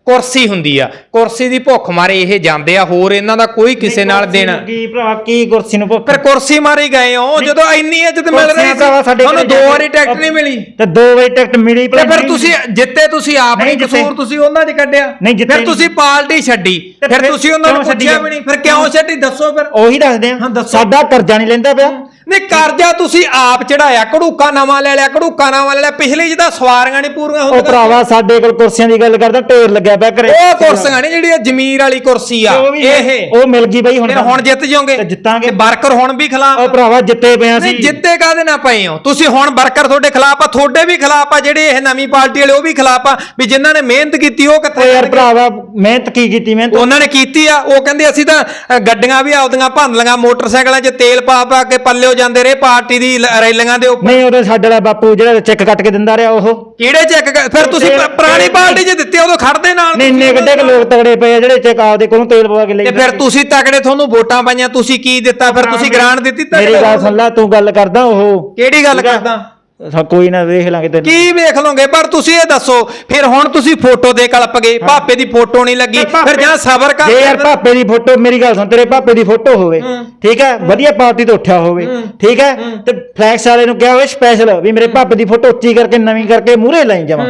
ਕੁਰਸੀ ਹੁੰਦੀ ਆ। ਕੁਰਸੀ ਦੀ ਭੁੱਖ ਮਾਰੇ ਇਹ ਜਾਂਦੇ ਆ ਹੋਰ ਇਹਨਾਂ ਦਾ ਕੋਈ ਕਿਸੇ ਨਾਲ ਦੇਣਾ। ਕੀ ਭਰਾ ਕੀ ਕੁਰਸੀ ਨੂੰ ਭੁੱਖ? ਫਿਰ ਕੁਰਸੀ ਮਾਰੀ ਗਏ ਹੋ ਜਦੋਂ ਇੰਨੀ ਇੱਜ਼ਤ ਮਿਲ ਰਹੀ ਸੀ ਤੁਹਾਨੂੰ ਦੋ ਵਾਰੀ ਟਿਕਟ ਨਹੀਂ ਮਿਲੀ। ਤੇ ਦੋ ਵਜੇ ਟਿਕਟ ਮਿਲੀ ਤੇ ਫਿਰ ਤੁਸੀਂ ਜਿੱਤੇ ਤੁਸੀਂ ਆਪ ਨਹੀਂ। ਕਸੂਰ ਤੁਸੀਂ ਉਹਨਾਂ 'ਚ ਕੱਢਿਆ। ਨਹੀਂ ਫਿਰ ਤੁਸੀਂ ਪਾਰਟੀ ਛੱਡੀ ਫਿਰ ਤੁਸੀਂ ਉਹਨਾਂ ਨੂੰ ਕਿਉਂ ਛੱਡੀ ਪੁੱਛਿਆ ਆ? ਵੀ ਨਹੀਂ ਫਿਰ ਕਿਉਂ ਛੱਡੀ ਦੱਸੋ ਫਿਰ। ਉਹੀ ਦੱਸਦੇ ਹਾਂ, ਆ ਦੱਸੋ। ਸਾਡਾ ਕਰਜ਼ਾ ਨਹੀਂ ਲੈਂਦਾ ਪਿਆ। ਨਹੀਂ ਕਰਜ਼ਾ ਤੁਸੀਂ ਆਪ ਚੜਾਇਆ ਘੜੂਕਾ ਨਵਾਂ ਲੈ ਲਿਆ ਘੜੂਕਾ ਨਵਾਂ ਲੈ ਲਿਆ। ਪਿਛਲੀ ਜਿਹਦਾ ਸਵਾਰੀਆਂ ਨਹੀਂ ਪੂਰੀਆਂ ਉਹ ਹੁੰਦੀਆਂ ਭਰਾਵਾ ਸਾਡੇ ਕੋਲ ਕੁਰਸੀਆਂ ਦੀ ਗੱਲ ਕਰਦਾ ਢੇਰ ਲੱਗਿਆ ਪਿਆ ਘਰੇ। ਉਹ ਕੁਰਸੀਆਂ ਨਹੀਂ ਜਿਹੜੀ ਜ਼ਮੀਰ ਵਾਲੀ ਕੁਰਸੀ ਆ ਇਹ। ਉਹ ਮਿਲ ਗਈ ਬਈ ਹੁਣ ਫਿਰ ਹੁਣ ਜਿੱਤ ਜਾਓਗੇ। ਤੇ ਜਿੱਤਾਂਗੇ। ਤੇ ਵਰਕਰ ਹੁਣ ਵੀ ਖਿਲਾਫ ਉਹ ਭਰਾਵਾ ਜਿੱਤੇ ਪਿਆ ਸੀ। ਨਹੀਂ ਜਿੱਤੇ ਕਾਦੇ ਨਾ ਪਏ ਹੋ? ਤੁਸੀਂ ਹੁਣ ਵਰਕਰ ਤੁਹਾਡੇ ਖਿਲਾਫ ਆ ਤੁਹਾਡੇ ਵੀ ਖਿਲਾਫ ਆ ਜਿਹੜੇ ਇਹ ਨਵੀਂ ਪਾਰਟੀ ਵਾਲੇ ਉਹ ਵੀ ਖਿਲਾਫ ਆ ਵੀ ਜਿਨ੍ਹਾਂ ਨੇ ਮਿਹਨਤ ਕੀਤੀ ਉਹ ਓ ਕਿੱਥੇ ਯਾਰ? ਭਰਾਵਾ ਮਿਹਨਤ ਕੀ ਕੀਤੀ ਮਿਹਨਤ ਉਹਨਾਂ ਨੇ ਕੀਤੀ ਆ ਉਹ ਕਹਿੰਦੇ ਅਸੀਂ ਤਾਂ ਅ, ਗੱਡੀਆਂ ਵੀ ਆਪਦੀਆਂ ਭੰਨ ਲੀਆਂ ਮੋਟਰਸਾਈਕਲਾਂ 'ਚ ਤੇਲ ਪਾ ਪਾ ਕੇ ਪੱਲਿਓ ਜਾਂਦੇ ਰਹੇ ਪਾਰਟੀ ਦੀ ਲ- ਰੈਲੀਆਂ ਦੇ ਉੱਪਰ? ਨਹੀਂ ਉਹਦੇ ਸਾਡੇ ਵਾਲਾ ਬਾਪੂ ਜਿਹੜਾ ਚੈੱਕ ਕੱਟ ਕੇ ਦਿੰਦਾ ਰਿਹਾ ਉਹ। ਕਿਹੜੇ ਚੈੱਕ ਫਿਰ ਤੁਸੀਂ ਪ- ਪੁਰਾਣੀ ਪਾਰਟੀ 'ਚ ਦਿੱਤੇ ਉਦੋਂ ਖੜਦੇ ਨਾਲ ਨਹੀਂ ਇੰਨੇ ਗੱਡੇ ਕੁ ਲੋਕ ਤਗੜੇ ਪਏ ਆ ਜਿਹੜੇ ਚੈੱਕ ਆਪਦੇ ਕੋਲੋਂ ਤੇਲ ਪਵਾ ਕੇ ਲੈ ਤੇ ਫਿਰ ਤੁਸੀਂ ਤਕੜੇ ਤੁਹਾਨੂੰ ਵੋਟਾਂ ਪਾਈਆਂ ਤੁਸੀਂ ਕੀ ਦਿੱਤਾ? ਫਿਰ ਤੁਸੀਂ ਗ੍ਰਾਂਟ ਦਿੱਤੀ ਮੇਰੀ ਤਕੜੇ ਗੱਲ ਸੁਣ ਲੈ ਤੂੰ ਗੱਲ ਕਰਦਾ ਉਹ। ਕਿਹੜੀ ਗੱਲ? ਕਰਦਾ? ਸਾ ਕੋਈ ਨਾ ਵੇਖ ਲਾਂਗੇ ਤੈਨੂੰ। ਕੀ ਵੇਖ ਲਓਗੇ? ਪਰ ਤੁਸੀਂ ਇਹ ਦੱਸੋ ਫਿਰ ਹੁਣ ਤੁਸੀਂ ਫੋਟੋ ਦੇ ਕਲਪ ਗਏ ਭਾਪੇ ਦੀ ਫੋਟੋ ਨਹੀਂ ਲੱਗੀ ਫਿਰ ਜਾਂ ਸਬਰ ਕਰ ਜੇ ਯਾਰ ਭਾਪੇ ਦੀ ਫੋਟੋ ਮੇਰੀ ਗੱਲ ਸੁਣ ਤੇਰੇ ਭਾਪੇ ਦੀ ਫੋਟੋ ਹੋਵੇ ਠੀਕ ਹੈ? ਵਧੀਆ ਪਾਰਟੀ ਤੋਂ ਉੱਠਿਆ ਹੋਵੇ ਠੀਕ ਹੈ? ਤੇ ਫਲੈਕਸ ਵਾਲੇ ਨੂੰ ਕਿਹਾ ਹੋਵੇ ਸਪੈਸ਼ਲ ਵੀ ਮੇਰੇ ਭਾਪੇ ਦੀ ਫੋਟੋ ਉੱਚੀ ਕਰਕੇ ਨਵੀਂ ਕਰਕੇ ਮੂਹਰੇ ਲਾਈ ਜਾਵਾਂ।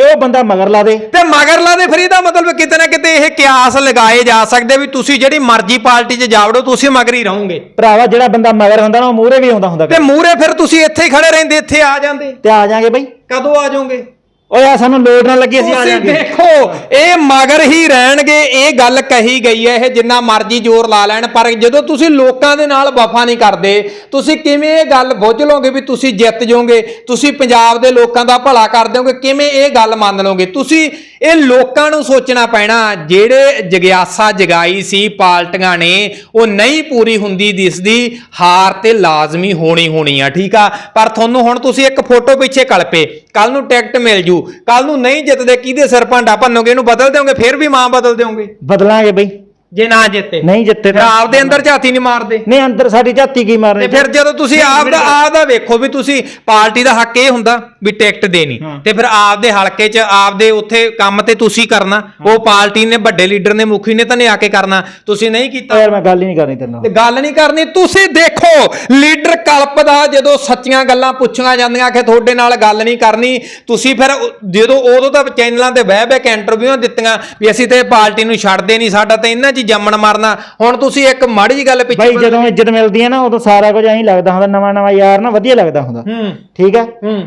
ਤੇ ਉਹ ਬੰਦਾ ਮਗਰ ਲਾ ਦੇ। ਤੇ ਮਗਰਲਾ ਦੇ ਫਿਰ ਇਹਦਾ ਮਤਲਬ ਕਿਤੇ ਨਾ ਕਿਤੇ ਇਹ ਕਿਆਸ ਲਗਾਏ ਜਾ ਸਕਦੇ ਵੀ ਤੁਸੀਂ ਜਿਹੜੀ ਮਰਜ਼ੀ ਪਾਰਟੀ 'ਚ ਜਾਵੜੋ ਤੁਸੀਂ ਮਗਰ ਹੀ ਰਹੋਗੇ। ਭਰਾਵਾ ਜਿਹੜਾ ਬੰਦਾ ਮਗਰ ਹੁੰਦਾ ਨਾ ਉਹ ਮੂਹਰੇ ਵੀ ਆਉਂਦਾ ਹੁੰਦਾ ਤੇ ਮੂਰੇ ਫਿਰ ਤੁਸੀਂ ਇੱਥੇ ਹੀ ਖੜੇ ਰਹਿੰਦੇ ਇੱਥੇ ਆ ਜਾਂਦੇ। ਤੇ ਆ ਜਾਾਂਗੇ ਬਈ। ਕਦੋਂ ਆ ਜਾਓਗੇ? ਓਏ ਆ ਸਾਨੂੰ ਲੋੜ ਨਾ ਲੱਗੀ ਅਸੀਂ ਆ ਤੁਸੀਂ ਜਾਾਂਗੇ। ਦੇਖੋ ਇਹ ਮਗਰ ਹੀ ਰਹਿਣਗੇ ਇਹ ਗੱਲ ਕਹੀ ਗਈ ਹੈ ਇਹ ਜਿੰਨਾ ਮਰਜ਼ੀ ਜ਼ੋਰ ਲਾ ਲੈਣ ਪਰ ਜਦੋਂ ਤੁਸੀਂ ਲੋਕਾਂ ਦੇ ਨਾਲ ਵਫਾ ਨਹੀਂ ਕਰਦੇ ਤੁਸੀਂ ਕਿਵੇਂ ਇਹ ਗੱਲ ਬੁੱਝ ਲਓਗੇ ਵੀ ਤੁਸੀਂ ਜਿੱਤ ਜਾਓਗੇ? ਤੁਸੀਂ ਪੰਜਾਬ ਦੇ ਲੋਕਾਂ ਦਾ ਭਲਾ ਕਰ ਦਿਓਗੇ ਕਿਵੇਂ ਇਹ ਗੱਲ ਮੰਨ ਲਓਗੇ? ਤੁਸੀਂ ਇਹ ਲੋਕਾਂ ਨੂੰ ਸੋਚਣਾ ਪੈਣਾ, ਜਿਹੜੇ ਜਗਿਆਸਾ ਜਗਾਈ ਸੀ ਪਾਰਟੀਆਂ ਨੇ, ਉਹ ਨਹੀਂ ਪੂਰੀ ਹੁੰਦੀ ਦਿਸਦੀ, ਹਾਰ ਤੇ ਲਾਜ਼ਮੀ ਹੋਣੀ ਹੋਣੀ ਆ, ਠੀਕ ਆ? ਪਰ ਤੁਹਾਨੂੰ ਹੁਣ ਤੁਸੀਂ ਇੱਕ ਫੋਟੋ ਪਿੱਛੇ ਕਲਪੇ ਕੱਲ ਨੂੰ ਟਿਕਟ ਮਿਲ ਜੂ, ਕੱਲ ਨੂੰ ਨਹੀਂ ਜਿੱਤਦੇ, ਕਿਹਦੇ ਸਿਰ ਭਾਂਡਾ ਭੰਨੋਗੇ, ਇਹਨੂੰ ਬਦਲ ਦਿਓਗੇ, ਫਿਰ ਵੀ ਮਾਂ ਬਦਲ ਦਿਓਗੇ? ਬਦਲਾਂਗੇ ਬਈ। ਜੇ ਨਾ ਜਿੱਤੇ। ਨਹੀਂ ਜਿੱਤੇ ਫਿਰ ਤਾਂ ਆਪਦੇ ਅੰਦਰ ਝਾਤੀ ਨਹੀਂ ਮਾਰਦੇ। ਨਹੀਂ ਅੰਦਰ ਸਾਡੀ ਝਾਤੀ ਕੀ ਮਾਰਨੀ? ਤੇ ਫਿਰ ਜਦੋਂ ਤੁਸੀਂ ਆਪ ਦਾ ਆਪ ਦਾ ਵੇਖੋ ਵੀ ਤੁਸੀਂ ਪਾਰਟੀ ਦਾ ਹੱਕ ਇਹ ਹੁੰਦਾ ਵੀ ਟਿਕਟ ਦੇਣੀ। ਤੇ ਫਿਰ ਆਪਦੇ ਹਲਕੇ 'ਚ ਆਪਦੇ ਉੱਥੇ ਕੰਮ ਤੇ ਤੁਸੀਂ ਕਰਨਾ। ਉਹ ਪਾਰਟੀ ਨੇ ਵੱਡੇ ਲੀਡਰ ਨੇ ਮੁਖੀ ਨੇ ਤਾਂ ਨਹੀਂ ਆ ਕੇ ਕਰਨਾ। ਤੁਸੀਂ ਨਹੀਂ ਕੀਤਾ। ਯਾਰ ਮੈਂ ਗੱਲ ਹੀ ਨਹੀਂ ਕਰਨੀ ਤੇਰੇ ਨਾਲ। ਤੇ ਗੱਲ ਨਹੀਂ ਕਰਨੀ ਤੁਸੀਂ ਦੇਖੋ ਲੀਡਰ ਕਲਪਦਾ ਜਦੋਂ ਸੱਚੀਆਂ ਗੱਲਾਂ ਪੁੱਛੀਆਂ ਜਾਂਦੀਆਂ ਕਿ ਤੁਹਾਡੇ ਨਾਲ ਗੱਲ ਨਹੀਂ ਕਰਨੀ ਤੁਸੀਂ ਫਿਰ ਜਦੋਂ ਉਦੋਂ ਤਾਂ ਚੈਨਲਾਂ ਤੇ ਬਹਿ ਬਹਿ ਕੇ ਇੰਟਰਵਿਊਆਂ ਦਿੱਤੀਆਂ ਵੀ ਅਸੀਂ ਤੇ ਪਾਰਟੀ ਨੂੰ ਛੱਡਦੇ ਨਹੀਂ ਸਾਡਾ ਤਾਂ ਇਹਨਾਂ 'ਚ ਜੰਮਣ ਮਰਨਾ ਹੁਣ ਤੁਸੀਂ ਇੱਕ ਮਾੜੀ ਜੀ ਗੱਲ ਪਿੱਛੇ ਬਾਈ ਜਦੋਂ ਇੱਜ਼ਤ ਮਿਲਦੀ ਹੈ ਨਾ ਉਦੋਂ ਸਾਰਾ ਕੁਝ ਐਂ ਲੱਗਦਾ ਹੁੰਦਾ ਨਵਾਂ ਨਵਾਂ ਯਾਰ ਨਾ ਵਧੀਆ ਲੱਗਦਾ ਹੁੰਦਾ। ਹੂੰ। ਠੀਕ ਹੈ।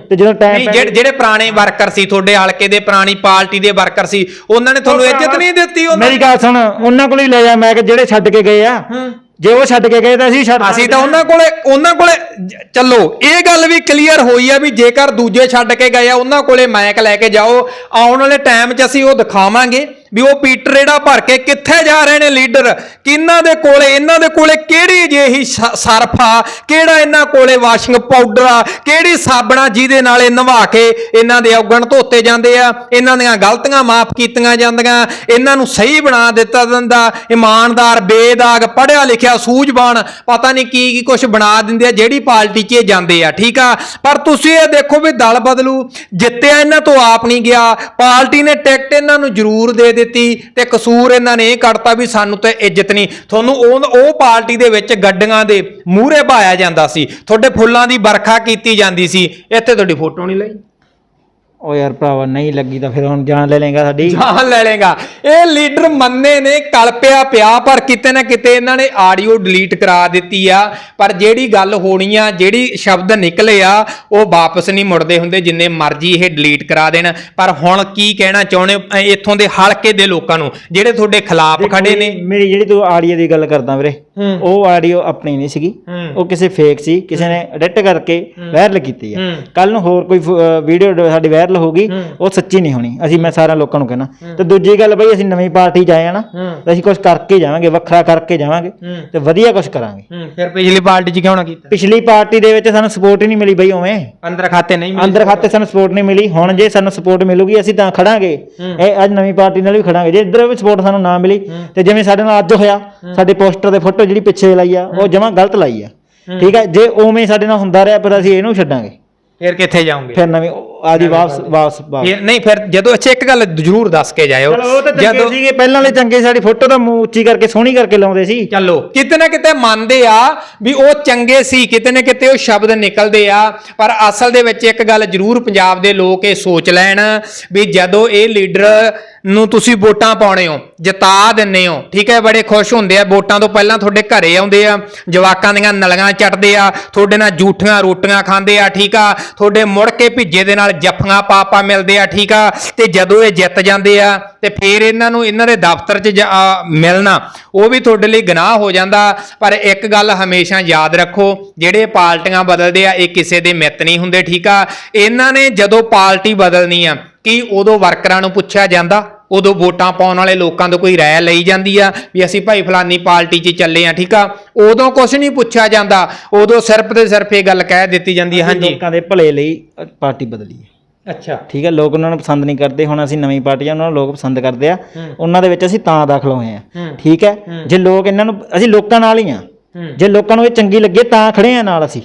ਤੇ ਜਦੋਂ ਟਾਈਮ ਨਹੀਂ ਜਿਹੜੇ ਜਿਹੜੇ ਪੁਰਾਣੇ ਵਰਕਰ ਸੀ ਤੁਹਾਡੇ ਹਲਕੇ ਦੇ ਪੁਰਾਣੀ ਪਾਰਟੀ ਦੇ ਵਰਕਰ ਸੀ ਉਹਨਾਂ ਨੇ ਤੁਹਾਨੂੰ ਇੱਜ਼ਤ ਨਹੀਂ ਦਿੱਤੀ ਉਹਨਾਂ ਮੇਰੀ ਗੱਲ ਸੁਣ ਉਹਨਾਂ ਕੋਲ ਹੀ ਲੈ ਜਾ ਮੈਂ ਕਿ ਜਿਹੜੇ ਛੱਡ ਕੇ ਗਏ ਆ। ਜੇ ਉਹ ਛੱਡ ਕੇ ਗਏ ਤਾਂ ਅਸੀਂ ਛੱਡ ਅਸੀਂ ਤਾਂ ਉਹਨਾਂ ਕੋਲੇ ਉਹਨਾਂ ਕੋਲੇ ਚੱਲੋ ਇਹ ਗੱਲ ਵੀ ਕਲੀਅਰ ਹੋਈ ਆ ਵੀ ਜੇਕਰ ਦੂਜੇ ਛੱਡ ਕੇ ਗਏ ਆ ਉਹਨਾਂ ਕੋਲੇ ਮਾਈਕ ਲੈ ਕੇ ਜਾਓ ਆਉਣ ਵਾਲੇ ਟਾਈਮ 'ਚ ਅਸੀਂ ਉਹ ਦਿਖਾਵਾਂਗੇ। ਵੀ ਉਹ ਪੀਟਰ ਜਿਹੜਾ ਭਰ ਕੇ ਕਿੱਥੇ ਜਾ ਰਹੇ ਨੇ ਲੀਡਰ? ਕਿਹਨਾਂ ਦੇ ਕੋਲੇ? ਇਹਨਾਂ ਦੇ ਕੋਲੇ ਕਿਹੜੀ ਜਿਹੀ ਸ- ਸਰਫ ਆ? ਕਿਹੜਾ ਇਹਨਾਂ ਕੋਲੇ ਵਾਸ਼ਿੰਗ ਪਾਊਡਰ ਆ? ਕਿਹੜੀ ਸਾਬਣਾ ਜਿਹਦੇ ਨਾਲ ਇਹ ਨਵਾ ਕੇ ਇਹਨਾਂ ਦੇ ਔਗਣ ਧੋਤੇ ਜਾਂਦੇ ਆ? ਇਹਨਾਂ ਦੀਆਂ ਗਲਤੀਆਂ ਮਾਫ ਕੀਤੀਆਂ ਜਾਂਦੀਆਂ। ਇਹਨਾਂ ਨੂੰ ਸਹੀ ਬਣਾ ਦਿੱਤਾ ਜਾਂਦਾ। ਇਮਾਨਦਾਰ, ਬੇਦਾਗ ਪੜਿਆ ਲਿਖਿਆ, ਸੂਝਵਾਨ, ਪਤਾ ਨਹੀਂ ਕੀ ਕੀ ਕੁਝ ਬਣਾ ਦਿੰਦੇ ਆ, ਜਿਹੜੀ ਪਾਰਟੀ 'ਚ ਇਹ ਜਾਂਦੇ ਆ, ਠੀਕ ਆ? ਪਰ ਤੁਸੀਂ ਇਹ ਦੇਖੋ ਵੀ ਦਲ ਬਦਲੂ। ਜਿੱਤਿਆ ਇਹਨਾਂ ਤੋਂ ਆਪ ਨਹੀਂ ਗਿਆ। ਪਾਰਟੀ ਨੇ ਟਿਕਟ ਇਹਨਾਂ ਨੂੰ ਜ਼ਰੂਰ ਦੇ ਦਿੱਤੀ ਤੇ ਕਸੂਰ ਇਹਨਾਂ ਨੇ ਇਹ ਕੱਢਤਾ ਵੀ ਸਾਨੂੰ ਤੇ ਇੱਜ਼ਤ ਨਹੀਂ। ਤੁਹਾਨੂੰ ਉਹ ਉਹ ਪਾਰਟੀ ਦੇ ਵਿੱਚ ਗੱਡੀਆਂ ਦੇ ਮੂਹਰੇ ਭਾਇਆ ਜਾਂਦਾ ਸੀ। ਤੁਹਾਡੇ ਫੁੱਲਾਂ ਦੀ ਵਰਖਾ ਕੀਤੀ ਜਾਂਦੀ ਸੀ। ਇੱਥੇ ਤੁਹਾਡੀ ਫੋਟੋ ਨਹੀਂ ਲਈ। ਉਹ ਯਾਰ ਭਰਾਵਾ ਨਹੀਂ ਲੱਗੀ ਤਾਂ ਫਿਰ ਹੁਣ ਜਾਨ ਲੈ ਲੇਗਾ ਸਾਡੀ। ਜਾਨ ਲੈ ਲੇਗਾ ਇਹ ਲੀਡਰ ਮੰਨੇ ਨੇ ਕਲਪਿਆ ਪਿਆ ਪਰ ਕਿਤੇ ਨਾ ਕਿਤੇ ਇਹਨਾਂ ਨੇ ਆਡੀਓ ਡਿਲੀਟ ਕਰਾ ਦਿੱਤੀ ਆ। ਪਰ ਜਿਹੜੀ ਗੱਲ ਹੋਣੀ ਆ ਜਿਹੜੀ ਸ਼ਬਦ ਨਿਕਲੇ ਆ ਉਹ ਵਾਪਸ ਨਹੀਂ ਮੁੜਦੇ ਹੁੰਦੇ ਜਿੰਨੇ ਮਰਜ਼ੀ ਇਹ ਡਿਲੀਟ ਕਰਾ ਦੇਣ। ਪਰ ਹੁਣ ਕੀ ਕਹਿਣਾ ਚਾਹੁੰਦੇ ਹੋ, ਇੱਥੋਂ ਦੇ ਹਲਕੇ ਦੇ ਲੋਕਾਂ ਨੂੰ ਜਿਹੜੇ ਤੁਹਾਡੇ ਖਿਲਾਫ ਖੜੇ ਨੇ। ਮੇਰੀ ਜਿਹੜੀ ਤੂੰ ਆਡੀਓ ਦੀ ਗੱਲ ਕਰਦਾ ਵੀਰੇ। ਉਹ ਆਡੀਓ ਆਪਣੀ ਨਹੀਂ ਸੀਗੀ। ਉਹ ਕਿਸੇ ਫੇਕ ਸੀ ਕਿਸੇ ਨੇ ਐਡਿਟ ਕਰਕੇ ਵਾਇਰਲ ਕੀਤੀ ਆ। ਕੱਲ ਨੂੰ ਹੋਰ ਕੋਈ ਵੀਡੀਓ ਸਾਡੀ ਵਾਇਰਲ ਹੋਗੀ ਉਹ ਸੱਚੀ ਨਹੀਂ ਹੋਣੀ ਅਸੀਂ ਮੈਂ ਸਾਰਿਆਂ ਲੋਕਾਂ ਨੂੰ ਕਹਿਣਾ। ਤੇ ਦੂਜੀ ਗੱਲ ਬਈ ਅਸੀਂ ਨਵੀਂ ਪਾਰਟੀ 'ਚ ਆਏ ਆ ਨਾ ਤੇ ਅਸੀਂ ਕੁਝ ਕਰਕੇ ਜਾਵਾਂਗੇ ਵੱਖਰਾ ਕਰਕੇ ਜਾਵਾਂਗੇ ਤੇ ਵਧੀਆ ਕੁਝ ਕਰਾਂਗੇ। ਹੂੰ ਫਿਰ ਪਿਛਲੀ ਪਾਰਟੀ 'ਚ ਕਿਉਂ ਨਾ ਕੀਤਾ? ਪਿਛਲੀ ਪਾਰਟੀ ਦੇ ਵਿੱਚ ਸਾਨੂੰ ਸਪੋਰਟ ਹੀ ਨਹੀਂ ਮਿਲੀ ਬਈ ਉਵੇਂ। ਅੰਦਰ ਖਾਤੇ ਨਹੀਂ ਮਿਲੇ। ਅੰਦਰ ਖਾਤੇ ਸਾਨੂੰ ਸਪੋਰਟ ਨਹੀਂ ਮਿਲੀ। ਹੁਣ ਜੇ ਸਾਨੂੰ ਸਪੋਰਟ ਮਿਲੂਗੀ ਅਸੀਂ ਤਾਂ ਖੜਾਂਗੇ। ਇਹ ਅੱਜ ਨਵੀਂ ਪਾਰਟੀ ਨਾਲ ਵੀ ਖੜਾਂਗੇ। ਜੇ ਇੱਧਰ ਵੀ ਸਪੋਰਟ ਸਾਨੂੰ ਨਾ ਮਿਲੀ ਤੇ ਜਿਵੇਂ ਸਾਡੇ ਨਾਲ ਅੱਜ ਹੋਇਆ ਸਾਡੇ ਪੋਸਟਰ ਦੇ ਫੋਟੋ ਜਿਹੜੀ ਪਿੱਛੇ ਲਾਈ ਆ ਉਹ ਜਮਾਂ ਗਲਤ ਲਾਈ ਆ। ਠੀਕ ਹੈ ਜੇ ਉਵੇਂ ਸਾਡੇ ਨਾਲ ਹੁੰਦਾ ਰਿਹਾ ਪਰ ਅਸੀਂ ਇਹਨੂੰ ਛੱਡਾਂਗੇ। ਫਿਰ ਕਿੱਥੇ ਜਾਓਗੇ? ਫਿਰ ਨਵੀਂ ਆਦੀ ਵਾਪਸ ਵਾਪਸ ਵਾਪਸ। ਇਹ- ਨਹੀਂ ਫਿਰ ਜਦੋਂ ਅੱਛਾ ਇੱਕ ਗੱਲ ਜ਼ਰੂਰ ਦੱਸ ਕੇ ਜਾਇਓ। ਚਲੋ ਉਹ ਤਾਂ ਚੰਗੇ ਸੀਗੇ ਪਹਿਲਾਂ ਵਾਲੇ ਚੰਗੇ ਸਾਡੀ ਫੋਟੋ ਤਾਂ ਮੂੰਹ ਉੱਚੀ ਕਰਕੇ ਸੋਹਣੀ ਕਰਕੇ ਲਾਉਂਦੇ ਸੀ। ਚਲੋ। ਕਿਤੇ ਨਾ ਕਿਤੇ ਮੰਨਦੇ ਆ ਵੀ ਉਹ ਚੰਗੇ ਸੀ ਕਿਤੇ ਨਾ ਕਿਤੇ ਉਹ ਸ਼ਬਦ ਨਿਕਲਦੇ ਆ। ਪਰ ਅਸਲ ਦੇ ਵਿੱਚ ਇੱਕ ਗੱਲ ਜ਼ਰੂਰ ਪੰਜਾਬ ਦੇ ਲੋਕ ਇਹ ਸੋਚ ਲੈਣ ਵੀ ਜਦੋਂ ਇਹ ਲੀਡਰ ਨੂੰ ਤੁਸੀਂ ਵੋਟਾਂ ਪਾਉਣੇ ਹੋ ਜਿਤਾ ਦਿੰਨੇ ਹੋ ਠੀਕ ਹੈ ਬੜੇ ਖੁਸ਼ ਹੁੰਦੇ ਆ ਵੋਟਾਂ ਤੋਂ ਪਹਿਲਾਂ ਤੁਹਾਡੇ ਘਰੇ ਆਉਂਦੇ ਆ ਜਵਾਕਾਂ ਦੀਆਂ ਨਲੀਆਂ ਚੱਟਦੇ ਆ ਤੁਹਾਡੇ ਨਾਲ ਜੂਠੀਆਂ ਰੋਟੀਆਂ ਖਾਂਦੇ ਆ ਠੀਕ ਆ ਤੁਹਾਡੇ ਮੁੜ ਕੇ ਭਿੱਜੇ ਦੇ ਨਾਲ ਜੱਫੀਆਂ ਪਾਪਾ ਮਿਲਦੇ ਆ, ਠੀਕ ਆ? ਤੇ ਜਦੋਂ ਇਹ ਜਿੱਤ ਜਾਂਦੇ ਆ, ਤੇ ਫਿਰ ਇਹਨਾਂ ਨੂੰ ਇਹਨਾਂ ਦੇ ਦਫ਼ਤਰ 'ਚ ਮਿਲਣਾ, ਉਹ ਵੀ ਤੁਹਾਡੇ ਲਈ ਗੁਨਾਹ ਹੋ ਜਾਂਦਾ। ਪਰ ਇੱਕ ਗੱਲ ਹਮੇਸ਼ਾ ਯਾਦ ਰੱਖੋ, ਜਿਹੜੇ ਪਾਰਟੀਆਂ ਬਦਲਦੇ ਆ, ਇਹ ਕਿਸੇ ਦੇ ਮਿੱਤ ਨਹੀਂ ਹੁੰਦੇ, ਠੀਕ ਆ? ਇਹਨਾਂ ਨੇ ਜਦੋਂ ਪਾਰਟੀ ਬਦਲਣੀ ਆ, ਕੀ ਉਦੋਂ ਵਰਕਰਾਂ ਨੂੰ ਪੁੱਛਿਆ ਜਾਂਦਾ? ਉਦੋਂ ਵੋਟਾਂ ਪਾਉਣ ਵਾਲੇ ਲੋਕਾਂ ਤੋਂ ਕੋਈ ਰਾਇ ਲਈ ਜਾਂਦੀ ਆ ਵੀ ਅਸੀਂ ਭਾਈ ਫਲਾਨੀ ਪਾਰਟੀ 'ਚ ਚੱਲੇ ਆ ਠੀਕ ਆ? ਉਦੋਂ ਕੁਝ ਨਹੀਂ ਪੁੱਛਿਆ ਜਾਂਦਾ। ਉਦੋਂ ਸਿਰਫ ਤੇ ਸਿਰਫ ਇਹ ਗੱਲ ਕਹਿ ਦਿੱਤੀ ਜਾਂਦੀ ਹੈ ਹਾਂਜੀ। ਲੋਕਾਂ ਦੇ ਭਲੇ ਲਈ ਪਾਰਟੀ ਬਦਲੀ ਹੈ। ਅੱਛਾ। ਠੀਕ ਹੈ ਲੋਕ ਉਹਨਾਂ ਨੂੰ ਪਸੰਦ ਨਹੀਂ ਕਰਦੇ ਹੁਣ ਅਸੀਂ ਨਵੀਂ ਪਾਰਟੀ ਆ ਉਹਨਾਂ ਨੂੰ ਲੋਕ ਪਸੰਦ ਕਰਦੇ ਆ। ਉਹਨਾਂ ਦੇ ਵਿੱਚ ਅਸੀਂ ਤਾਂ ਦਾਖਲ ਹੋਏ ਆ। ਠੀਕ ਹੈ? ਜੇ ਲੋਕ ਇਹਨਾਂ ਨੂੰ ਅਸੀਂ ਲੋਕਾਂ ਨਾਲ ਹੀ ਆ। ਜੇ ਲੋਕਾਂ ਨੂੰ ਇਹ ਚੰਗੀ ਲੱਗੇ ਤਾਂ ਖੜੇ ਆ ਨਾਲ ਅਸੀਂ।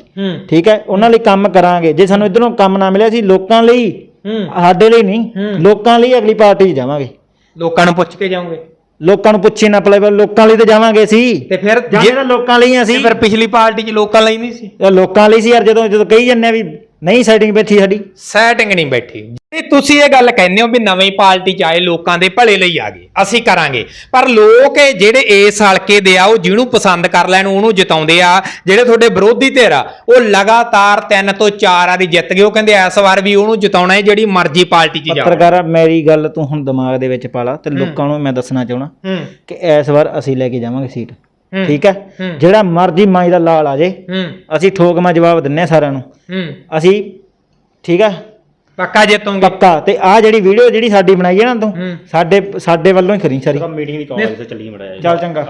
ਠੀਕ ਹੈ? ਉਹਨਾਂ ਲਈ ਕੰਮ ਕਰਾਂਗੇ। ਜੇ ਸਾਨੂੰ ਇਧਰੋਂ ਕੰਮ ਨਾ ਮਿਲਿਆ ਅਸੀਂ ਲੋਕਾਂ ਲਈ ਸਾਡੇ ਲਈ ਨਹੀਂ। ਲੋਕਾਂ ਲਈ ਅਗਲੀ ਪਾਰਟੀ 'ਚ ਜਾਵਾਂਗੇ। ਲੋਕਾਂ ਨੂੰ ਪੁੱਛ ਕੇ ਜਾਓਗੇ? ਲੋਕਾਂ ਨੂੰ ਪੁੱਛੇ ਨਾ ਪਲੇ ਲੋਕਾਂ ਲਈ ਤਾਂ ਜਾਵਾਂਗੇ ਅਸੀਂ। ਤੇ ਫਿਰ ਤਾਂ ਲੋਕਾਂ ਲਈ ਜੇ ਅਸੀਂ। ਫਿਰ ਪਿਛਲੀ ਪਾਰਟੀ 'ਚ ਲੋਕਾਂ ਲਈ ਨਹੀਂ ਸੀ। ਇਹ ਲੋਕਾਂ ਲਈ ਸੀ ਯਾਰ ਜਦੋਂ ਜਦੋਂ ਕਹੀ ਜੰਨੇ ਵੀ ਨਹੀਂ ਸੈਟਿੰਗ ਬੈਠੀ ਸਾਡੀ। ਸੈਟਿੰਗ ਨਹੀਂ ਬੈਠੀ। ਤੇ ਤੁਸੀਂ ਇਹ ਗੱਲ ਕਹਿੰਦੇ ਹੋ ਵੀ ਨਵੀਂ ਪਾਰਟੀ ਚ ਆਏ ਲੋਕਾਂ ਦੇ ਭਲੇ ਲਈ ਆ ਗਏ ਅਸੀਂ ਕਰਾਂਗੇ। ਪਰ ਲੋਕ ਇਹ ਜਿਹੜੇ ਇਸ ਹਲਕੇ ਦੇ ਆ ਉਹ ਜਿਹਨੂੰ ਪਸੰਦ ਕਰ ਲੈਣ ਉਹਨੂੰ ਜਿਤਾਉਂਦੇ ਆ ਜਿਹੜੇ ਤੁਹਾਡੇ ਵਿਰੋਧੀ ਧਿਰ ਆ ਉਹ ਲਗਾਤਾਰ 3 ਤੋਂ 4 ਵਾਰੀ ਜਿੱਤ ਗਏ। ਉਹ ਕਹਿੰਦੇ ਇਸ ਵਾਰ ਵੀ ਉਹਨੂੰ ਜਿਤਾਉਣਾ ਹੈ ਜਿਹੜੀ ਮਰਜ਼ੀ ਪਾਰਟੀ ਚ ਜਾਓ ਪੱਤਰਕਾਰ ਮੇਰੀ ਗੱਲ ਤੂੰ ਹੁਣ ਦਿਮਾਗ ਦੇ ਵਿੱਚ ਪਾ ਲਾ ਤੇ ਲੋਕਾਂ ਨੂੰ ਮੈਂ ਦੱਸਣਾ ਚਾਹਣਾ ਕਿ ਇਸ ਵਾਰ ਅਸੀਂ ਲੈ ਕੇ ਜਾਵਾਂਗੇ ਸੀਟ। ਠੀਕ ਹੈ? ਜਿਹੜਾ ਮਰਜ਼ੀ ਮਾਈ ਦਾ ਲਾਲ ਆ ਜੇ ਅਸੀਂ ਠੋਕਮਾ ਜਵਾਬ ਦਿੰਨੇ ਆ ਸਾਰਿਆਂ ਨੂੰ। ਅਸੀਂ ਠੀਕ ਹੈ? ਪੱਕਾ ਜਿੱਤੋਗੇ। ਪੱਕਾ। ਤੇ ਆ ਜਿਹੜੀ ਵੀਡੀਓ ਜਿਹੜੀ ਸਾਡੀ ਬਣਾਈ ਹੈ ਨਾ ਤੂੰ। ਸਾਡੇ ਸਾਡੇ ਵੱਲੋਂ ਹੀ ਖਰੀ ਸਾਰੀ। ਮੀਟਿੰਗ ਦੀ ਕਾਲ ਤੇ ਚੱਲੀ ਮੜਾ ਚੱਲ ਚੰਗਾ।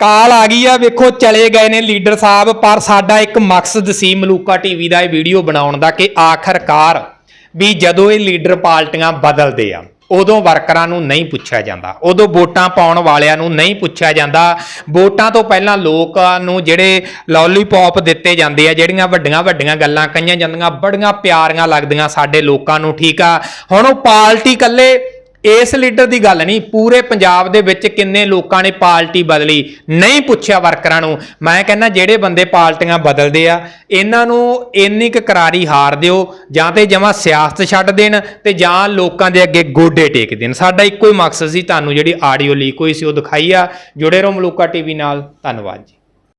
ਕਾਲ ਆ ਗਈ ਆ ਵੇਖੋ ਚਲੇ ਗਏ ਨੇ ਲੀਡਰ ਸਾਹਿਬ ਪਰ ਸਾਡਾ ਇੱਕ ਮਕਸਦ ਸੀ ਮਲੂਕਾ ਟੀਵੀ ਦਾ ਇਹ ਵੀਡੀਓ ਬਣਾਉਣ ਦਾ ਕਿ ਆਖਰਕਾਰ ਵੀ ਜਦੋਂ ਇਹ ਲੀਡਰ ਪਾਰਟੀਆਂ ਬਦਲਦੇ ਆ ਉਦੋਂ ਵਰਕਰਾਂ ਨੂੰ ਨਹੀਂ ਪੁੱਛਿਆ ਜਾਂਦਾ। ਉਦੋਂ ਵੋਟਾਂ ਪਾਉਣ ਵਾਲਿਆਂ ਨੂੰ ਨਹੀਂ ਪੁੱਛਿਆ ਜਾਂਦਾ। ਵੋਟਾਂ ਤੋਂ ਪਹਿਲਾਂ ਲੋਕਾਂ ਨੂੰ ਜਿਹੜੇ ਲੋਲੀਪੌਪ ਦਿੱਤੇ ਜਾਂਦੇ ਆ, ਜਿਹੜੀਆਂ ਵੱਡੀਆਂ ਵੱਡੀਆਂ ਗੱਲਾਂ ਕਹੀਆਂ ਜਾਂਦੀਆਂ, ਬੜੀਆਂ ਪਿਆਰੀਆਂ ਲੱਗਦੀਆਂ ਸਾਡੇ ਲੋਕਾਂ ਨੂੰ, ਠੀਕ ਆ? ਹੁਣ ਉਹ ਪਾਰਟੀ ਕੱਲੇ ਇਸ ਲੀਡਰ ਦੀ ਗੱਲ ਨਹੀਂ, ਪੂਰੇ ਪੰਜਾਬ ਦੇ ਵਿੱਚ ਕਿੰਨੇ ਲੋਕਾਂ ਨੇ ਪਾਰਟੀ ਬਦਲੀ? ਨਹੀਂ ਪੁੱਛਿਆ ਵਰਕਰਾਂ ਨੂੰ। ਮੈਂ ਕਹਿੰਦਾ, ਜਿਹੜੇ ਬੰਦੇ ਪਾਰਟੀਆਂ ਬਦਲਦੇ ਆ, ਇਹਨਾਂ ਨੂੰ ਇੰਨੀ ਕੁ ਕਰਾਰੀ ਹਾਰ ਦਿਓ, ਜਾਂ ਤੇ ਜਮਾ ਸਿਆਸਤ ਛੱਡ ਦੇਣ, ਤੇ ਜਾਂ ਲੋਕਾਂ ਦੇ ਅੱਗੇ ਗੋਡੇ ਟੇਕ ਦੇਣ। ਸਾਡਾ ਇੱਕੋ ਹੀ ਮਕਸਦ ਸੀ, ਤੁਹਾਨੂੰ ਜਿਹੜੀ ਆਡੀਓ ਲੀਕ ਹੋਈ ਸੀ, ਉਹ ਦਿਖਾਈ ਆ। ਜੁੜੇ ਰਹੋ ਮਲੂਕਾ ਟੀਵੀ ਨਾਲ। ਧੰਨਵਾਦ ਜੀ।